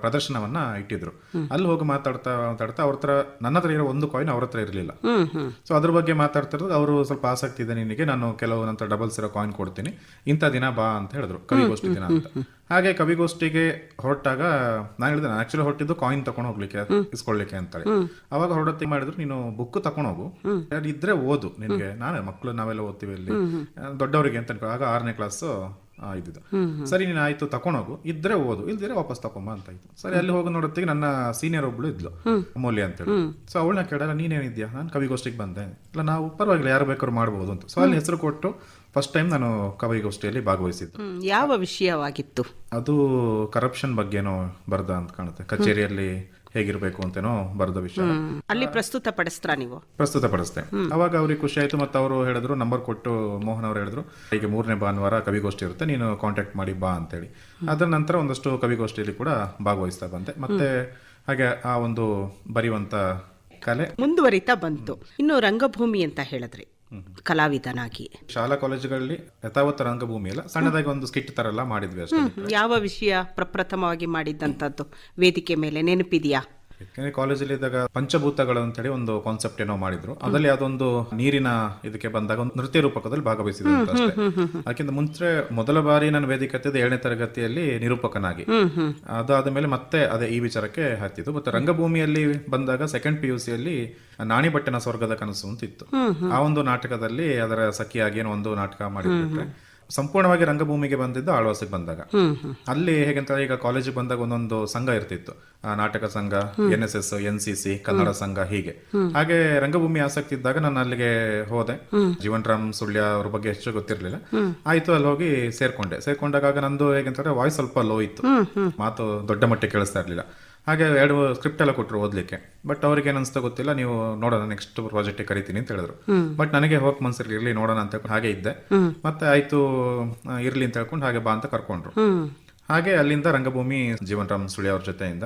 ಪ್ರದರ್ಶನವನ್ನ ಇಟ್ಟಿದ್ರು. ಅಲ್ಲಿ ಹೋಗಿ ಮಾತಾಡ್ತಾ ಮಾತಾಡ್ತಾ ಅವ್ರ ಹತ್ರ ನನ್ನ ಹತ್ರ ಇರೋ ಒಂದು ಕಾಯಿನ್ ಅವ್ರ ಹತ್ರ ಇರಲಿಲ್ಲ. ಸೊ ಅದ್ರ ಬಗ್ಗೆ ಮಾತಾಡ್ತಿರೋದು ಅವರು ಸ್ವಲ್ಪ ಆಸಕ್ತಿ ಇದೆ ನಿನಗೆ ನಾನು ಕೆಲವು ನಂತರ ಡಬಲ್ಸ್ ಇರೋ ಕಾಯಿನ್ ಕೊಡ್ತೀನಿ. ಇಂಥ ದಿನ ಬಾ ಅಂತ ಹೇಳಿದ್ರು. ಕವಿಗೋಷ್ಠಿ ದಿನ ಅಂತ. ಹಾಗೆ ಕವಿಗೋಷ್ಠಿಗೆ ಹೊರಟಾಗ ನಾನು ಹೇಳಿದೆ ನಾನು ಆಕ್ಚುಲಿ ಹೊರಟಿದ್ದು ಕಾಯಿನ್ ತಕೊಂಡು ಹೋಗ್ಲಿಕ್ಕೆ ಇಸ್ಕೊಳ್ಳಿಕ್ಕೆ ಅಂತೇಳಿ. ಅವಾಗ ಹೊರಡತ್ತಿ ಮಾಡಿದ್ರು ನೀನು ಬುಕ್ ತಗೊಂಡು ಹೋಗು. ಇದ್ರೆ ಓದು ನಿನ್ಗೆ. ನಾನೇ ಮಕ್ಕಳು ನಾವೆಲ್ಲ ಓದ್ತೀವಿ ಇಲ್ಲಿ. ದೊಡ್ಡವರಿಗೆ ಅಂತ ಅನ್ಕೊ. ಆಗ ಆರನೇ ಕ್ಲಾಸ್ ಇದ್ದಿದ್ದು. ಸರಿ ನೀನು ಆಯ್ತು ತಕೊಂಡೋಗು ಇದ್ರೆ ಓದು ಇಲ್ದಿದ್ರೆ ವಾಪಸ್ ತಕೊಂಬ ಅಂತ ಆಯ್ತು ಸರಿ ಅಲ್ಲಿ ಹೋಗಿ ನೋಡತ್ತಿಗೆ ನನ್ನ ಸೀನಿಯರ್ ಒಬ್ಳು ಇದ್ಲು ಅಮೂಲ್ಯ ಅಂತೇಳಿ. ಸೊ ಅವಳನ್ನ ಕೇಳಲ್ಲ ನೀನೇನಿದ್ಯಾ ನಾನು ಕವಿಗೋಷ್ಠಿಗೆ ಬಂದೆ. ಇಲ್ಲ ನಾವು ಪರವಾಗಿಲ್ಲ ಯಾರು ಬೇಕಾದ್ರು ಮಾಡ್ಬೋದು ಅಂತ. ಸೊ ಅಲ್ಲಿ ಹೆಸರು ಕೊಟ್ಟು ಫಸ್ಟ್ ಟೈಮ್ ನಾನು ಕವಿಗೋಷ್ಠಿಯಲ್ಲಿ ಭಾಗವಹಿಸಿದ್ದು. ಯಾವ ವಿಷಯವಾಗಿತ್ತು? ಅದು ಕರಪ್ಷನ್ ಬಗ್ಗೆನೋ ಬರ್ದ ಅಂತ ಕಾಣುತ್ತೆ. ಕಚೇರಿಯಲ್ಲಿ ಹೇಗಿರ್ಬೇಕು ಅಂತೇನೋ ಬರೆದ ವಿಷಯ. ಅಲ್ಲಿ ಪ್ರಸ್ತುತ ಪಡಿಸ್ತಾ ನೀವು? ಪ್ರಸ್ತುತಪಡಿಸ್ದೆ ಅವಾಗ ಅವ್ರಿಗೆ ಖುಷಿ ಆಯ್ತು ಮತ್ತೆ ಅವರು ಹೇಳಿದ್ರು ನಂಬರ್ ಕೊಟ್ಟು ಮೋಹನ್ ಅವರು ಹೇಳಿದ್ರು ಈಗ ಮೂರನೇ ಭಾನುವಾರ ಕವಿಗೋಷ್ಠಿ ಇರುತ್ತೆ ನೀನು ಕಾಂಟ್ಯಾಕ್ಟ್ ಮಾಡಿ ಬಾ ಅಂತೇಳಿ. ಅದರ ನಂತರ ಒಂದಷ್ಟು ಕವಿಗೋಷ್ಠಿಯಲ್ಲಿ ಕೂಡ ಭಾಗವಹಿಸ್ತಾ ಬಂದೆ. ಮತ್ತೆ ಹಾಗೆ ಆ ಒಂದು ಬರೆಯುವಂತ ಕಲೆ. ಮುಂದುವರಿತಾ ಬಂತು. ಇನ್ನು ರಂಗಭೂಮಿ ಅಂತ ಹೇಳಿದ್ರಿ. ಕಲಾವಿದನಾಗಿ. ಶಾಲಾ ಕಾಲೇಜುಗಳಲ್ಲಿ ಯಥಾವತ್ ರಂಗಭೂಮಿ ಅಲ್ಲ ಸಣ್ಣದಾಗಿ ಒಂದು ಸ್ಕಿಟ್ ತರ ಎಲ್ಲ ಮಾಡಿದ್ವಿ ಅಷ್ಟೇ. ಯಾವ ವಿಷಯ ಪ್ರಪ್ರಥಮವಾಗಿ ಮಾಡಿದ್ದಂಥದ್ದು ವೇದಿಕೆ ಮೇಲೆ ನೆನಪಿದೆಯಾ? ಯಾಕಂದ್ರೆ ಕಾಲೇಜಲ್ಲಿ ಇದ್ದಾಗ ಪಂಚಭೂತಗಳು ಅಂತೇಳಿ ಒಂದು ಕಾನ್ಸೆಪ್ಟ್ ಏನೋ ಮಾಡಿದ್ರು. ಅದರಲ್ಲಿ ಅದೊಂದು ನೀರಿನ ಇದಕ್ಕೆ ಬಂದಾಗ ಒಂದು ನೃತ್ಯ ರೂಪಕದಲ್ಲಿ ಭಾಗವಹಿಸಿದ್ರು ಅಂತ ಅಷ್ಟೇ. ಅದಕ್ಕಿಂತ ಮುಂಚೆ ಮೊದಲ ಬಾರಿ ನಾನು ವೇದಿಕೆ ಹತ್ತಿದ್ದು ಏಳನೇ ತರಗತಿಯಲ್ಲಿ ನಿರೂಪಕನಾಗಿ. ಅದಾದ ಮೇಲೆ ಮತ್ತೆ ಅದೇ ಈ ವಿಚಾರಕ್ಕೆ ಹತ್ತಿದ್ದು. ಮತ್ತೆ ರಂಗಭೂಮಿಯಲ್ಲಿ ಬಂದಾಗ ಸೆಕೆಂಡ್ ಪಿ ಯು ಸಿಯಲ್ಲಿ ನಾಣಿ ಭಟ್ಟನ ಸ್ವರ್ಗದ ಕನಸು ಅಂತ ಇತ್ತು. ಆ ಒಂದು ನಾಟಕದಲ್ಲಿ ಅದರ ಸಖಿಯಾಗಿ ಏನೋ ಒಂದು ನಾಟಕ ಮಾಡಿಬಿಟ್ರೆ ಸಂಪೂರ್ಣವಾಗಿ ರಂಗಭೂಮಿಗೆ ಬಂದಿದ್ದು ಆಳ್ವಾಸಿಗೆ ಬಂದಾಗ. ಅಲ್ಲಿ ಹೇಗೆಂತ ಈಗ ಕಾಲೇಜಿಗೆ ಬಂದಾಗ ಒಂದೊಂದು ಸಂಘ ಇರ್ತಿತ್ತು. ನಾಟಕ ಸಂಘ N S S N C C Kannada ಸಂಘ ಹೀಗೆ. ಹಾಗೆ ರಂಗಭೂಮಿ ಆಸಕ್ತಿ ಇದ್ದಾಗ ನಾನು ಅಲ್ಲಿಗೆ ಹೋದೆ. ಜೀವನ್ ರಾಮ್ ಸುಳ್ಯ ಅವ್ರ ಬಗ್ಗೆ ಹೆಚ್ಚು ಗೊತ್ತಿರ್ಲಿಲ್ಲ. ಆಯ್ತು ಅಲ್ಲಿ ಹೋಗಿ ಸೇರ್ಕೊಂಡೆ. ಸೇರ್ಕೊಂಡಾಗ ನಂದು ಹೇಗೆಂತಂದ್ರೆ ವಾಯ್ಸ್ ಸ್ವಲ್ಪ ಲೋ ಇತ್ತು. ಮಾತು ದೊಡ್ಡ ಮಟ್ಟಿಗೆ ಕೇಳಿಸ್ತಾ ಇರ್ಲಿಲ್ಲ. ಹಾಗೆ ಎರಡು ಸ್ಕ್ರಿಪ್ಟ್ ಎಲ್ಲ ಕೊಟ್ಟರು ಓದ್ಲಿಕ್ಕೆ. ಬಟ್ ಅವ್ರಿಗೆ ಏನು ಅನ್ಸ್ತಾ ಗೊತ್ತಿಲ್ಲ ನೀವು ನೋಡೋಣ ನೆಕ್ಸ್ಟ್ ಪ್ರಾಜೆಕ್ಟ್ ಕರಿತೀನಿ ಅಂತ ಹೇಳಿದ್ರು. ಬಟ್ ನನಗೆ ಹೋಗಕ್ ಮನ್ಸಿರ್ಲಿ ಇರಲಿ ನೋಡೋಣ ಅಂತ ಹಾಗೆ ಇದ್ದೆ. ಮತ್ತೆ ಆಯ್ತು ಇರ್ಲಿ ಅಂತ ಹೇಳ್ಕೊಂಡು ಹಾಗೆ ಬಾ ಅಂತ ಕರ್ಕೊಂಡ್ರು. ಹಾಗೆ ಅಲ್ಲಿಂದ ರಂಗಭೂಮಿ ಜೀವನ್ ರಾಮ್ ಸುಳಿ ಅವ್ರ ಜೊತೆಯಿಂದ.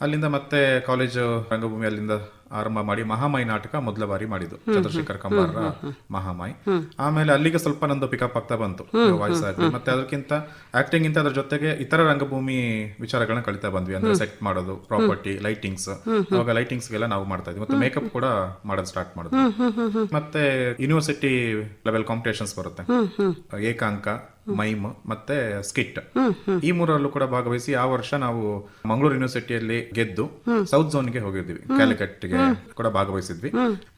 ಅಲ್ಲಿಂದ ಮತ್ತೆ ಕಾಲೇಜ್ ರಂಗಭೂಮಿ ಅಲ್ಲಿಂದ ಆರಂಭ ಮಾಡಿ ಮಹಾಮಾಯಿ ನಾಟಕ ಮೊದಲ ಬಾರಿ ಮಾಡಿದ್ದು. ಚಂದ್ರಶೇಖರ್ ಕಂಬಾರ ಮಹಾಮಾಯಿ. ಆಮೇಲೆ ಅಲ್ಲಿಗೆ ಸ್ವಲ್ಪ ನಂದು ಪಿಕಪ್ ಆಗ್ತಾ ಬಂತು. ವಾಯ್ಸ್ ಆಗಲಿ. ಮತ್ತೆ ಅದಕ್ಕಿಂತ ಆಕ್ಟಿಂಗ್ ಇಂತ ಅದ್ರ ಜೊತೆಗೆ ಇತರ ರಂಗಭೂಮಿ ವಿಚಾರಗಳನ್ನ ಕಳಿತಾ ಬಂದ್ವಿ. ಅಂದ್ರೆ ಸೆಟ್ ಮಾಡೋದು ಪ್ರಾಪರ್ಟಿ ಲೈಟಿಂಗ್ಸ್ ಅವಾಗ ಲೈಟಿಂಗ್ಸ್ ಗೆಲ್ಲ ನಾವು ಮಾಡ್ತಾ ಇದ್ವಿ. ಮತ್ತೆ ಮೇಕಪ್ ಕೂಡ ಮಾಡೋದು ಸ್ಟಾರ್ಟ್ ಮಾಡಿದ್ವಿ. ಮತ್ತೆ ಯೂನಿವರ್ಸಿಟಿ ಲೆವೆಲ್ ಕಾಂಪಿಟೇಷನ್ಸ್ ಬರುತ್ತೆ. ಏಕಾಂಕ ಮೈಮ್ ಮತ್ತೆ ಸ್ಕಿಟ್. ಈ ಮೂರರಲ್ಲೂ ಕೂಡ ಭಾಗವಹಿಸಿ ಆ ವರ್ಷ ನಾವು ಮಂಗಳೂರು ಯೂನಿವರ್ಸಿಟಿಯಲ್ಲಿ ಗೆದ್ದು ಸೌತ್ ಝೋನ್ಗೆ ಹೋಗಿದ್ವಿ ಕ್ಯಾಲಿಕಟ್ಗೆ ಕೂಡ ಭಾಗವಹಿಸಿದ್ವಿ.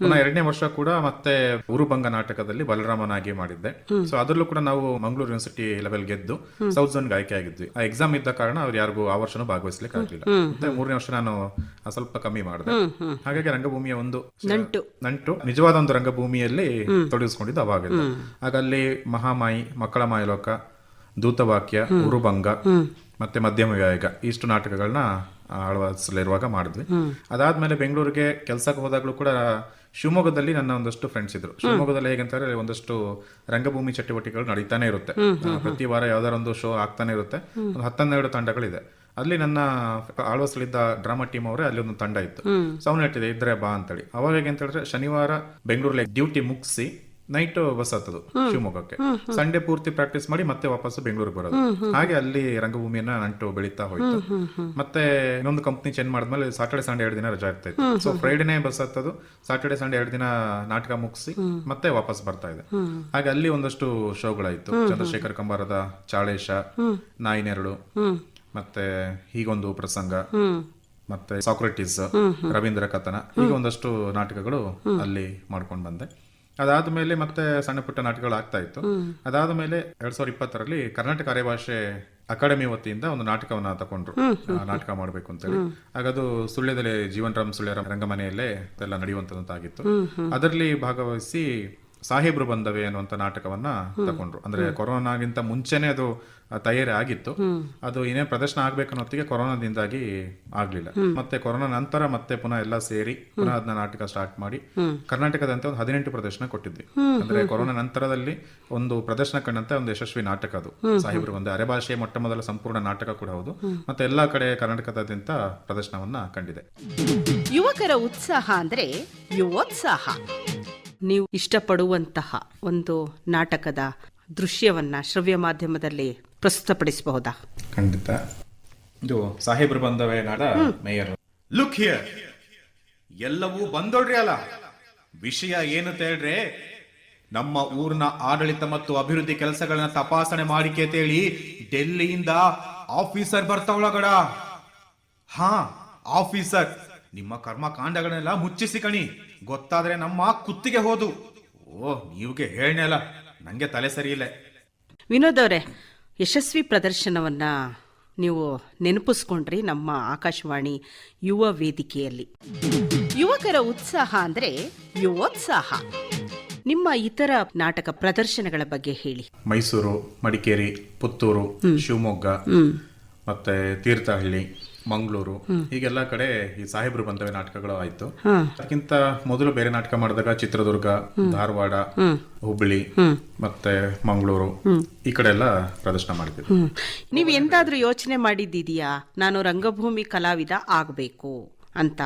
ಪುನಃ ಎರಡನೇ ವರ್ಷ ಕೂಡ ಮತ್ತೆ ಉರುಭಂಗ ನಾಟಕದಲ್ಲಿ ಬಲರಾಮನಾಗಿ ಮಾಡಿದ್ದೆ. ಸೊ ಅದರಲ್ಲೂ ಕೂಡ ನಾವು ಮಂಗಳೂರು ಯೂನಿವರ್ಸಿಟಿ ಲೆವೆಲ್ ಗೆದ್ದು ಸೌತ್ ಝೋನ್ಗೆ ಆಯ್ಕೆ ಆಗಿದ್ವಿ. ಆ ಎಕ್ಸಾಮ್ ಇದ್ದ ಕಾರಣ ಅವ್ರು ಯಾರಿಗೂ ಆ ವರ್ಷನೂ ಭಾಗವಹಿಸಲಿಕ್ಕೆ ಆಗಲಿಲ್ಲ. ಮತ್ತೆ ಮೂರನೇ ವರ್ಷ ನಾನು ಸ್ವಲ್ಪ ಕಮ್ಮಿ ಮಾಡಿದೆ. ಹಾಗಾಗಿ ರಂಗಭೂಮಿಯ ಒಂದು ನಂಟು. ನಂಟು. ನಿಜವಾದ ಒಂದು ರಂಗಭೂಮಿಯಲ್ಲಿ ತೊಡಗಿಸ್ಕೊಂಡಿದ್ದು ಅವಾಗ ಆಗ ಅಲ್ಲಿ ಮಹಾಮಾಯಿ ಮಕ್ಕಳ ಮಾಯಲೋಕ ದೂತವಾಕ್ಯ ಉರುಭಂಗ ಮತ್ತೆ ಮಧ್ಯಮ ವ್ಯಾಯಗ. ಇಷ್ಟು ನಾಟಕಗಳನ್ನ ಅಳವಡಿಸಲಿರುವಾಗ ಮಾಡಿದ್ವಿ ಅದಾದ್ಮೇಲೆ ಬೆಂಗಳೂರಿಗೆ ಕೆಲಸಕ್ಕೆ ಹೋದಾಗಲೂ ಕೂಡ ಶಿವಮೊಗ್ಗದಲ್ಲಿ ನನ್ನ ಒಂದಷ್ಟು ಫ್ರೆಂಡ್ಸ್ ಇದ್ರು. ಶಿವಮೊಗ್ಗದಲ್ಲಿ ಹೇಗಂತಾರೆ ಒಂದಷ್ಟು ರಂಗಭೂಮಿ ಚಟುವಟಿಕೆಗಳು ನಡೀತಾನೆ ಇರುತ್ತೆ. ಪ್ರತಿ ವಾರ ಯಾವ್ದಾರ ಒಂದು ಶೋ ಆಗ್ತಾನೆ ಇರುತ್ತೆ. ಒಂದು ಹತ್ತನ್ನೆರಡು ತಂಡಗಳಿದೆ. ಅಲ್ಲಿ ನನ್ನ ಆಳ್ವಾಸಲಿದ್ದ ಡ್ರಾಮಾ ಟೀಮ್ ಅವರೇ ಅಲ್ಲಿ ಒಂದು ತಂಡ ಇತ್ತು. ಸೌಂಡ್ ಇಟ್ಟಿದೆ ಇದ್ರೆ ಬಾ ಅಂತೇಳಿ. ಅವಾಗ ಹೇಗೆ ಅಂತ ಹೇಳಿದ್ರೆ ಶನಿವಾರ ಬೆಂಗಳೂರಲ್ಲಿ ಡ್ಯೂಟಿ ಮುಗಿಸಿ ನೈಟ್ ಬಸ್ ಹತ್ತದು ಶಿವಮೊಗ್ಗಕ್ಕೆ. ಸಂಡೇ ಪೂರ್ತಿ ಪ್ರಾಕ್ಟೀಸ್ ಮಾಡಿ ಮತ್ತೆ ವಾಪಸ್ ಬೆಂಗಳೂರಿಗೆ ಬರೋದು. ಹಾಗೆ ಅಲ್ಲಿ ರಂಗಭೂಮಿಯನ್ನ ನಂಟು ಬೆಳೀತಾ ಹೋಯ್ತು. ಮತ್ತೆ ಇನ್ನೊಂದು ಕಂಪ್ನಿ ಚೇಂಜ್ ಮಾಡಿದ್ಮೇಲೆ ಸಾಟರ್ಡೆ ಸಂಡೇ ಎರಡು ದಿನ ರಜಾ ಇರ್ತಾ ಇತ್ತು. ಸೊ ಫ್ರೈಡೇನೆ ಬಸ್ ಹತ್ತದು ಸಾಟರ್ಡೆ ಸಂಡೇ ಎರಡು ದಿನ ನಾಟಕ ಮುಗಿಸಿ ಮತ್ತೆ ವಾಪಸ್ ಬರ್ತಾ ಇದೆ. ಹಾಗೆ ಅಲ್ಲಿ ಒಂದಷ್ಟು ಶೋಗಳಾಯ್ತು. ಚಂದ್ರಶೇಖರ್ ಕಂಬಾರದ ಚಾಳೇಶ ನಾಯಿನೆರಡು ಮತ್ತೆ ಹೀಗೊಂದು ಪ್ರಸಂಗ ಮತ್ತೆ ಸಾಕ್ರೆಟಿಸ್ ರವೀಂದ್ರ ಕಥನ ಈಗ ಒಂದಷ್ಟು ನಾಟಕಗಳು ಅಲ್ಲಿ ಮಾಡ್ಕೊಂಡು ಬಂದೆ. ಅದಾದ್ಮೇಲೆ ಮತ್ತೆ ಸಣ್ಣ ಪುಟ್ಟ ನಾಟಕಗಳು ಆಗ್ತಾ ಇತ್ತು. ಅದಾದ್ಮೇಲೆ ಎರಡ್ ಸಾವಿರದ ಇಪ್ಪತ್ತರಲ್ಲಿ ಕರ್ನಾಟಕ ಅರೆಭಾಷೆ ಅಕಾಡೆಮಿ ವತಿಯಿಂದ ಒಂದು ನಾಟಕವನ್ನ ತಗೊಂಡ್ರು. ಆ, ನಾಟಕ ಮಾಡಬೇಕು ಅಂತೇಳಿ. ಹೇಳಿ ಅದು ಸುಳ್ಯದಲ್ಲಿ ಜೀವನ್ ರಾಮ್ ಸುಳ್ಯ ರಂಗಮನೆಯಲ್ಲೇ ಎಲ್ಲ ನಡೆಯುವಂತದ್ದಾಗಿತ್ತು ಅದರಲ್ಲಿ ಭಾಗವಹಿಸಿ ಸಾಹೇಬ್ರು ಬಂದವೆ ಅನ್ನುವಂತ ನಾಟಕವನ್ನ ತಗೊಂಡ್ರು. ಅಂದ್ರೆ ಕೊರೋನಾಗಿಂತ ಮುಂಚೆನೆ ಅದು ತಯಾರಿ ಆಗಿತ್ತು. ಅದು ಏನೇ ಪ್ರದರ್ಶನ ಆಗ್ಬೇಕು ಅನ್ನೋತ್ತಿಗೆ ಕೊರೋನಾದಿಂದಾಗಿ ಆಗ್ಲಿಲ್ಲ. ಮತ್ತೆ ಕೊರೋನಾ ನಂತರ ಮತ್ತೆ ಪುನಃ ಎಲ್ಲ ಸೇರಿ ಪುನಃ ಅದನ್ನ ನಾಟಕ ಸ್ಟಾರ್ಟ್ ಮಾಡಿ ಕರ್ನಾಟಕದಂತೆ ಒಂದು ಹದಿನೆಂಟು ಪ್ರದರ್ಶನ ಕೊಟ್ಟಿದ್ವಿ. ಅಂದ್ರೆ ಕೊರೋನಾ ನಂತರದಲ್ಲಿ ಒಂದು ಪ್ರದರ್ಶನ ಕಂಡಂತೆ ಒಂದು ಯಶಸ್ವಿ ನಾಟಕ ಅದು. ಸಾಹೇಬರು ಒಂದು ಅರೆಭಾಷೆ ಮೊಟ್ಟ ಮೊದಲ ಸಂಪೂರ್ಣ ನಾಟಕ ಕೂಡ ಹೌದು. ಮತ್ತೆ ಎಲ್ಲಾ ಕಡೆ ಕರ್ನಾಟಕದಾದ್ಯಂತ ಪ್ರದರ್ಶನವನ್ನ ಕಂಡಿದೆ. ಯುವಕರ ಉತ್ಸಾಹ ಅಂದ್ರೆ ಯುವೋತ್ಸಾಹ. ನೀವು ಇಷ್ಟಪಡುವಂತಹ ಒಂದು ನಾಟಕದ ದೃಶ್ಯವನ್ನ ಶ್ರವ್ಯ ಮಾಧ್ಯಮದಲ್ಲಿ ಪ್ರಸ್ತುತಪಡಿಸಬಹುದಾ? ಖಂಡಿತ. ಇದು ಸಾಹೇಬ್ರು ಬಂದವೇ ನಾಡ ಮೇಯರ್. ಲುಕ್ ಹಿಯರ್ ಎಲ್ಲವೂ ಬಂದೋಡ್ರಿ ಅಲ್ಲ. ವಿಷಯ ಏನು ತೇಳ್ರೆ ನಮ್ಮ ಊರಿನ ಆಡಳಿತ ಮತ್ತು ಅಭಿವೃದ್ಧಿ ಕೆಲಸಗಳನ್ನ ತಪಾಸಣೆ ಮಾಡಿಕೆ ತೇಳಿ ಡೆಲ್ಲಿಯಿಂದ ಆಫೀಸರ್ ಬರ್ತಾವಳಗಡ ಹಾ ಆಫೀಸರ್. ನಿಮ್ಮ ಕರ್ಮಕಾಂಡಗಳನ್ನೆಲ್ಲ ಮುಚ್ಚಿಸಿ ಕಣಿ. ಗೊತ್ತಾದ್ರೆ ನಮ್ಮ ಕುತ್ತಿಗೆ ಹೋದು. ಓ ನೀವ್ಗೆ ಹೇಳಲ್ಲ ನಂಗೆ ತಲೆ ಸರಿ ಇಲ್ಲ. ವಿನೋದ್ ಅವರೇ ಯಶಸ್ವಿ ಪ್ರದರ್ಶನವನ್ನ ನೀವು ನೆನಪಿಸ್ಕೊಂಡ್ರಿ ನಮ್ಮ ಆಕಾಶವಾಣಿ ಯುವ ವೇದಿಕೆಯಲ್ಲಿ. ಯುವಕರ ಉತ್ಸಾಹ ಅಂದ್ರೆ ಯುವೋತ್ಸಾಹ. ನಿಮ್ಮ ಇತರ ನಾಟಕ ಪ್ರದರ್ಶನಗಳ ಬಗ್ಗೆ ಹೇಳಿ. ಮೈಸೂರು ಮಡಿಕೇರಿ ಪುತ್ತೂರು ಶಿವಮೊಗ್ಗ ಮತ್ತೆ ತೀರ್ಥಹಳ್ಳಿ. ಮಂಗಳೂರು. ಹೀಗೆಲ್ಲ ಕಡೆ ಈ ಸಾಹೇಬ್ರು ಬಂದವೇ ನಾಟಕಗಳು ಆಯ್ತು. ಅದಕ್ಕಿಂತ ಮೊದಲು ಬೇರೆ ನಾಟಕ ಮಾಡಿದಾಗ ಚಿತ್ರದುರ್ಗ ಧಾರವಾಡ ಹುಬ್ಬಳ್ಳಿ ಮತ್ತೆ ಮಂಗಳೂರು ಈ ಕಡೆ ಎಲ್ಲ ಪ್ರದರ್ಶನ ಮಾಡಿದ್ವಿ. ನೀವ್ ಎಂದಾದ್ರೂ ಯೋಚನೆ ಮಾಡಿದ್ದೀಯಾ ನಾನು ರಂಗಭೂಮಿ ಕಲಾವಿದ ಆಗಬೇಕು ಅಂತ.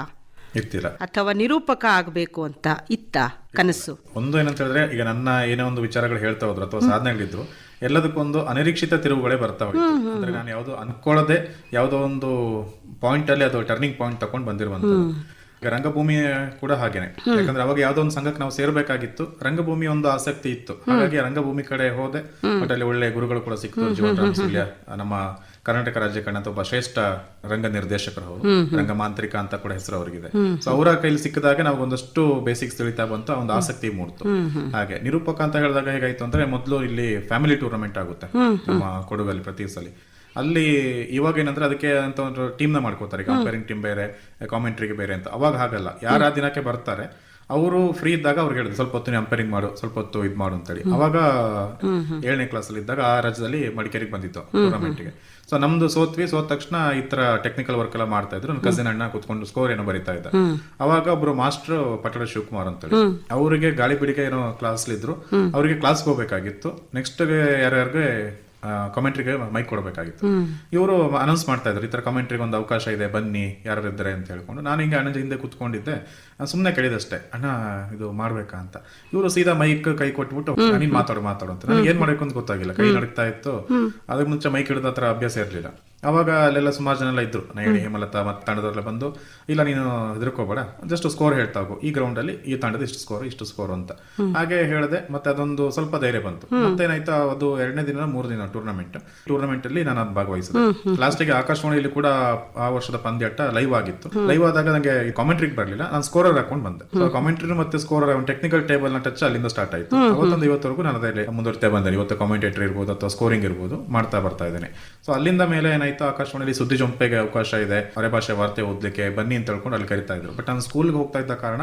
ಇರ್ತಿಲ್ಲ ಅಥವಾ ನಿರೂಪಕ ಆಗಬೇಕು ಅಂತ ಇತ್ತ ಕನಸು? ಒಂದು ಏನಂತ ಹೇಳಿದ್ರೆ ಈಗ ನನ್ನ ಏನೋ ಒಂದು ವಿಚಾರಗಳು ಹೇಳ್ತಾ ಹೋದ್ರು ಅಥವಾ ಸಾಧನೆಗಳಿದ್ರು ಎಲ್ಲದಕ್ಕೊಂದು ಅನಿರೀಕ್ಷಿತ ತಿರುವುಗಳೇ ಬರ್ತಾವೆ. ಅಂದ್ರೆ ನಾನು ಯಾವ್ದು ಅನ್ಕೊಳ್ಳದೆ ಯಾವುದೋ ಒಂದು ಪಾಯಿಂಟ್ ಅಲ್ಲಿ ಅದು ಟರ್ನಿಂಗ್ ಪಾಯಿಂಟ್ ತಗೊಂಡು ಬಂದಿರುವಂತ ಈಗ ರಂಗಭೂಮಿ ಕೂಡ ಹಾಗೇನೆ. ಯಾಕಂದ್ರೆ ಅವಾಗ ಯಾವ್ದೋ ಒಂದು ಸಂಘಕ್ಕೆ ನಾವು ಸೇರ್ಬೇಕಾಗಿತ್ತು. ರಂಗಭೂಮಿ ಒಂದು ಆಸಕ್ತಿ ಇತ್ತು. ಹಾಗಾಗಿ ರಂಗಭೂಮಿ ಕಡೆ ಹೋದೆ. ಬಟ್ ಅಲ್ಲಿ ಒಳ್ಳೆ ಗುರುಗಳು ಕೂಡ ಸಿಕ್ತು. ಜೀವನ್ ನಮ್ಮ ಕರ್ನಾಟಕ ರಾಜ್ಯ ಕಂಡಂತ ಒಬ್ಬ ಶ್ರೇಷ್ಠ ರಂಗ ನಿರ್ದೇಶಕರು ಅವರು. ರಂಗ ಮಾಂತ್ರಿಕ ಅಂತ ಕೂಡ ಹೆಸರು ಅವರಿಗಿದೆ. ಸೊ ಅವರ ಕೈಲಿ ಸಿಕ್ಕಿದಾಗ ನಾವು ಒಂದಷ್ಟು ಬೇಸಿಕ್ಸ್ ತಿಳಿತಾ ಬಂತು. ಒಂದು ಆಸಕ್ತಿ ಮೂಡ್ತು. ಹಾಗೆ ನಿರೂಪಕ ಅಂತ ಹೇಳಿದಾಗ ಹೇಗಾಯ್ತು ಅಂದ್ರೆ ಮೊದಲು ಇಲ್ಲಿ ಫ್ಯಾಮಿಲಿ ಟೂರ್ನಮೆಂಟ್ ಆಗುತ್ತೆ. ನಮ್ಮ ಕೊಡಗಲ್ಲಿ ಪ್ರತಿ ಸಲ. ಅಲ್ಲಿ ಇವಾಗ ಏನಂದ್ರೆ ಅದಕ್ಕೆ ಅಂತ ಒಂದು ಟೀಮ್ನ ಮಾಡ್ಕೋತಾರೆ ಕಂಪೇರಿಂಗ್ ಟೀಮ್ ಬೇರೆ ಕಾಮೆಂಟ್ರಿಗೆ ಬೇರೆ ಅಂತ. ಅವಾಗ ಹಾಗಲ್ಲ. ಯಾರ ಆ ದಿನಕ್ಕೆ ಬರ್ತಾರೆ ಅವರು ಫ್ರೀ ಇದ್ದಾಗ ಅವ್ರಿಗೆ ಹೇಳಿದ್ರು ಸ್ವಲ್ಪ ಹೊತ್ತು ಅಂಪೇರಿಂಗ್ ಮಾಡು ಸ್ವಲ್ಪ ಹೊತ್ತು ಇದು ಮಾಡು ಅಂತೇಳಿ. ಅವಾಗ ಏಳನೇ ಕ್ಲಾಸ್ ಅಲ್ಲಿ ಇದ್ದಾಗ ಆ ರಾಜ್ಯದಲ್ಲಿ ಮಡಿಕೇರಿಗೆ ಬಂದಿತ್ತು ಟೂರ್ನಮೆಂಟ್ಗೆ ಸೊ ನಮ್ದು ಸೋತ್ವಿ ಸೋತ ತಕ್ಷಣ ಈ ತರ ಟೆಕ್ನಿಕಲ್ ವರ್ಕ್ ಎಲ್ಲ ಮಾಡ್ತಾ ಇದ್ರು. ನನ್ನ ಕಸಿನ್ ಅಣ್ಣ ಕುತ್ಕೊಂಡು ಸ್ಕೋರ್ ಏನೋ ಬರೀತಾ ಇದ್ದ. ಅವಾಗ ಒಬ್ರು ಮಾಸ್ಟರ್ ಪಟ್ಟಣ ಶಿವಕುಮಾರ್ ಅಂತೇಳಿ. ಅವರಿಗೆ ಗಾಳಿ ಬಿಡಿಕೆ ಏನೋ ಕ್ಲಾಸ್ ಇದ್ರು. ಅವರಿಗೆ ಕ್ಲಾಸ್ ಹೋಗ್ಬೇಕಾಗಿತ್ತು. ನೆಕ್ಸ್ಟ್ ಯಾರ್ಯಾರಿಗೆ ಕಮೆಂಟ್ರಿಗೆ ಮೈಕ್ ಕೊಡಬೇಕಾಗಿತ್ತು. ಇವರು ಅನೌನ್ಸ್ ಮಾಡ್ತಾ ಇದ್ರು ಈ ತರ ಕಮೆಂಟ್ರಿಗೆ ಒಂದು ಅವಕಾಶ ಇದೆ ಬನ್ನಿ ಯಾರು ಇದ್ದಾರೆ ಅಂತ ಹೇಳ್ಕೊಂಡು. ನಾನು ಹಿಂಗೆ ಅಣ್ಣ ಹಿಂದೆ ಕುತ್ಕೊಂಡಿದ್ದೆ. ಸುಮ್ಮನೆ ಕೇಳಿದಷ್ಟೇ ಅಣ್ಣ ಇದು ಮಾಡ್ಬೇಕಾ ಅಂತ. ಇವರು ಸೀದಾ ಮೈಕ್ ಕೈ ಕೊಟ್ಬಿಟ್ಟು ನೀನು ಮಾತಾಡು ಮಾತಾಡು ಅಂತ. ನನಗೆ ಏನ್ ಮಾಡ್ಬೇಕು ಅಂತ ಗೊತ್ತಾಗಿಲ್ಲ. ಕೈ ನಡಕ್ತಾ ಇತ್ತು. ಅದಕ್ಕೆ ಮುಂಚೆ ಮೈಕ್ ಹಿಡಿದ ಹತ್ರ ಅಭ್ಯಾಸ ಇರಲಿಲ್ಲ. ಅವಾಗ ಅಲ್ಲೆಲ್ಲ ಸುಮಾರು ಜನ ಎಲ್ಲ ಇದ್ರು. ನೈಡಿ ಹೇಮಲತಾ ಮತ್ತೆ ತಂಡದವರೆಲ್ಲ ಬಂದು ಇಲ್ಲ ನೀನು ಹೆದರ್ಕೋಬೇಡ ಜಸ್ಟ್ ಸ್ಕೋರ್ ಹೇಳ್ತಾ ಹೋಗು. ಈ ಗ್ರೌಂಡ್ ಅಲ್ಲಿ ಈ ತಂಡದ ಇಷ್ಟು ಸ್ಕೋರ್ ಇಷ್ಟು ಸ್ಕೋರ್ ಅಂತ. ಹಾಗೆ ಹೇಳಿದೆ ಮತ್ತೆ ಅದೊಂದು ಸ್ವಲ್ಪ ಧೈರ್ಯ ಬಂತು. ಮತ್ತೇನಾಯ್ತಾ ಅದು ಎರಡನೇ ದಿನ ಮೂರು ದಿನ ಟೂರ್ನಮೆಂಟ್ ಟೂರ್ನಮೆಂಟ್ ಅಲ್ಲಿ ನಾನು ಅದು ಭಾಗವಹಿಸಿದೆ. ಲಾಸ್ಟಿಗೆ ಆಕಾಶವಾಣಿಯಲ್ಲಿ ಕೂಡ ಆ ವರ್ಷದ ಪಂದ್ಯಾಟ ಲೈವ್ ಆಗಿತ್ತು. ಲೈವ್ ಆದಾಗ ನನಗೆ ಕಾಮೆಂಟ್ರಿಗೆ ಬರಲಿಲ್ಲ. ನಾನು ಸ್ಕೋರರ್ ಹಾಕೊಂಡು ಬಂದೆ. ಕಾಮೆಂಟ್ರಿ ಮತ್ತೆ ಸ್ಕೋರರ್ ಟೆಕ್ನಿಕಲ್ ಟೇಬಲ್ನ ಟಚ್ ಅಲ್ಲಿಂದ ಸ್ಟಾರ್ಟ್ ಆಯ್ತು. ಅವತ್ತೊಂದು ಇವತ್ತವರೆಗೂ ನಾನು ಅದರಲ್ಲಿ ಮುಂದುವರಿತಾ ಬಂದೆ. ಇವತ್ತು ಕಾಮೆಂಟೇಟರ್ ಇರ್ಬೋದು ಅಥವಾ ಸ್ಕೋರಿಂಗ್ ಇರ್ಬೋದು ಮಾಡ್ತಾ ಬರ್ತಾ ಇದ್ದೇನೆ. ಸೊ ಅಲ್ಲಿಂದ ಮೇಲೆ ಏನಾಯ್ತು? ಆಕಾಶವಾಣಿಯಲ್ಲಿ ಸುದ್ದಿ ಜೊಂಪೆಗೆ ಅವಕಾಶ ಇದೆ. ಹೊರೆ ಭಾಷೆ ವಾರ್ತೆ ಓದ್ಲಿಕ್ಕೆ ಬನ್ನಿ ಅಂತ ಹೇಳ್ಕೊಂಡು ಅಲ್ಲಿ ಕರಿತಾ ಇದ್ರು. ಬಟ್ ನಾನು ಸ್ಕೂಲ್ಗೆ ಹೋಗ್ತಾ ಇದ್ದ ಕಾರಣ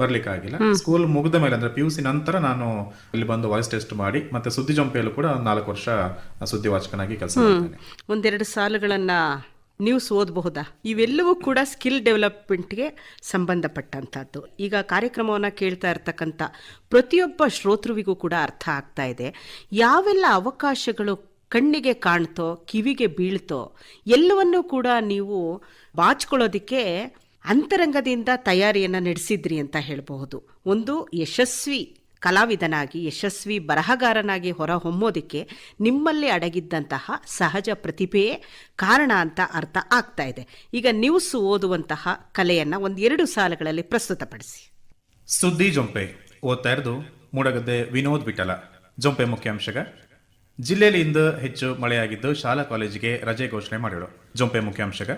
ಬರ್ಲಿಕ್ಕೆ ಆಗಿಲ್ಲ. ಸ್ಕೂಲ್ ಮುಗಿದ ಮೇಲೆ ಅಂದ್ರೆ ಪಿ ಯು ಸಿ ನಂತರ ನಾನು ಇಲ್ಲಿ ಬಂದು ವಾಯ್ಸ್ ಟೆಸ್ಟ್ ಮಾಡಿ ಮತ್ತೆ ಸುದ್ದಿ ಜೊಂಪೆಯಲ್ಲೂ ಕೂಡ ನಾಲ್ಕು ವರ್ಷ ಸುದ್ದಿ ವಾಚಕನಾಗಿ ಕೆಲಸ ಒಂದೆರಡು ಸಾಲುಗಳನ್ನ ನ್ಯೂಸ್ ಓದಬಹುದಾ? ಇವೆಲ್ಲವೂ ಕೂಡ ಸ್ಕಿಲ್ ಡೆವಲಪ್ಮೆಂಟ್ಗೆ ಸಂಬಂಧಪಟ್ಟಂಥದ್ದು. ಈಗ ಕಾರ್ಯಕ್ರಮವನ್ನು ಕೇಳ್ತಾ ಇರತಕ್ಕಂಥ ಪ್ರತಿಯೊಬ್ಬ ಶ್ರೋತೃವಿಗೂ ಕೂಡ ಅರ್ಥ ಆಗ್ತಾ ಇದೆ. ಯಾವೆಲ್ಲ ಅವಕಾಶಗಳು ಕಣ್ಣಿಗೆ ಕಾಣ್ತೋ, ಕಿವಿಗೆ ಬೀಳ್ತೋ, ಎಲ್ಲವನ್ನೂ ಕೂಡ ನೀವು ಬಾಚ್ಕೊಳ್ಳೋದಕ್ಕೆ ಅಂತರಂಗದಿಂದ ತಯಾರಿಯನ್ನು ನಡೆಸಿದ್ರಿ ಅಂತ ಹೇಳಬಹುದು. ಒಂದು ಯಶಸ್ವಿ ಕಲಾವಿದನಾಗಿ, ಯಶಸ್ವಿ ಬರಹಗಾರನಾಗಿ ಹೊರಹೊಮ್ಮೋದಕ್ಕೆ ನಿಮ್ಮಲ್ಲಿ ಅಡಗಿದ್ದಂತಹ ಸಹಜ ಪ್ರತಿಭೆಯೇ ಕಾರಣ ಅಂತ ಅರ್ಥ ಆಗ್ತಾ ಇದೆ. ಈಗ ನ್ಯೂಸ್ ಓದುವಂತಹ ಕಲೆಯನ್ನು ಒಂದೆರಡು ಸಾಲುಗಳಲ್ಲಿ ಪ್ರಸ್ತುತಪಡಿಸಿ. ಸುದ್ದಿ ಜೊಂಪೆ. ಓದ್ತಾ ಇರೋದು ಮೂಡಗದ್ದೆ ವಿನೋದ್ ಬಿಟಲ ಜೊಂಪೆ ಮುಖ್ಯಾಂಶಗ. ಜಿಲ್ಲೆಯಲ್ಲಿ ಇಂದು ಹೆಚ್ಚು ಮಳೆಯಾಗಿದ್ದು ಶಾಲಾ ಕಾಲೇಜಿಗೆ ರಜೆ ಘೋಷಣೆ ಮಾಡಿಳು ಜೊಂಪೆ ಮುಖ್ಯಾಂಶಗ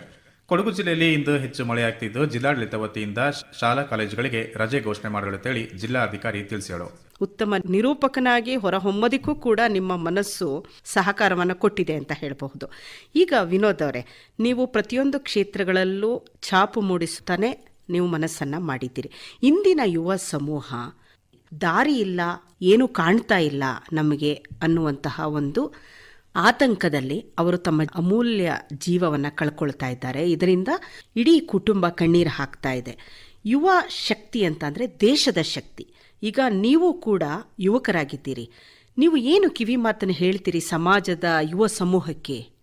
ಕೊಡಗು ಜಿಲ್ಲೆಯಲ್ಲಿ ಇಂದು ಹೆಚ್ಚು ಮಳೆಯಾಗ್ತಿದ್ದು ಜಿಲ್ಲಾಡಳಿತ ವತಿಯಿಂದ ಶಾಲಾ ಕಾಲೇಜುಗಳಿಗೆ ರಜೆ ಘೋಷಣೆ ಮಾಡಲು ಜಿಲ್ಲಾಧಿಕಾರಿ ತಿಳಿಸಿದರು. ಉತ್ತಮ ನಿರೂಪಕನಾಗಿ ಹೊರಹೊಮ್ಮದಿಕ್ಕೂ ಕೂಡ ನಿಮ್ಮ ಮನಸ್ಸು ಸಹಕಾರವನ್ನು ಕೊಟ್ಟಿದೆ ಅಂತ ಹೇಳಬಹುದು. ಈಗ ವಿನೋದ್ ಅವರೇ, ನೀವು ಪ್ರತಿಯೊಂದು ಕ್ಷೇತ್ರಗಳಲ್ಲೂ ಛಾಪು ಮೂಡಿಸುತ್ತಾನೆ ನೀವು ಮನಸ್ಸನ್ನು ಮಾಡಿದ್ದೀರಿ. ಇಂದಿನ ಯುವ ಸಮೂಹ ದಾರಿ ಇಲ್ಲ, ಏನು ಕಾಣ್ತಾ ಇಲ್ಲ ನಮಗೆ ಅನ್ನುವಂತಹ ಒಂದು ಆತಂಕದಲ್ಲಿ ಅವರು ತಮ್ಮ ಅಮೂಲ್ಯ ಜೀವವನ್ನು ಕಳ್ಕೊಳ್ತಾ ಇದ್ದಾರೆ. ಇದರಿಂದ ಇಡೀ ಕುಟುಂಬ ಕಣ್ಣೀರು ಹಾಕ್ತಾ ಇದೆ. ಯುವ ಶಕ್ತಿ ಅಂತಂದರೆ ದೇಶದ ಶಕ್ತಿ. ಈಗ ನೀವು ಕೂಡ ಯುವಕರಾಗಿದ್ದೀರಿ. ನೀವು ಏನು ಕಿವಿ ಮಾತನ್ನು ಹೇಳ್ತೀರಿ ಸಮಾಜದ ಯುವ ಸಮೂಹಕ್ಕೆ?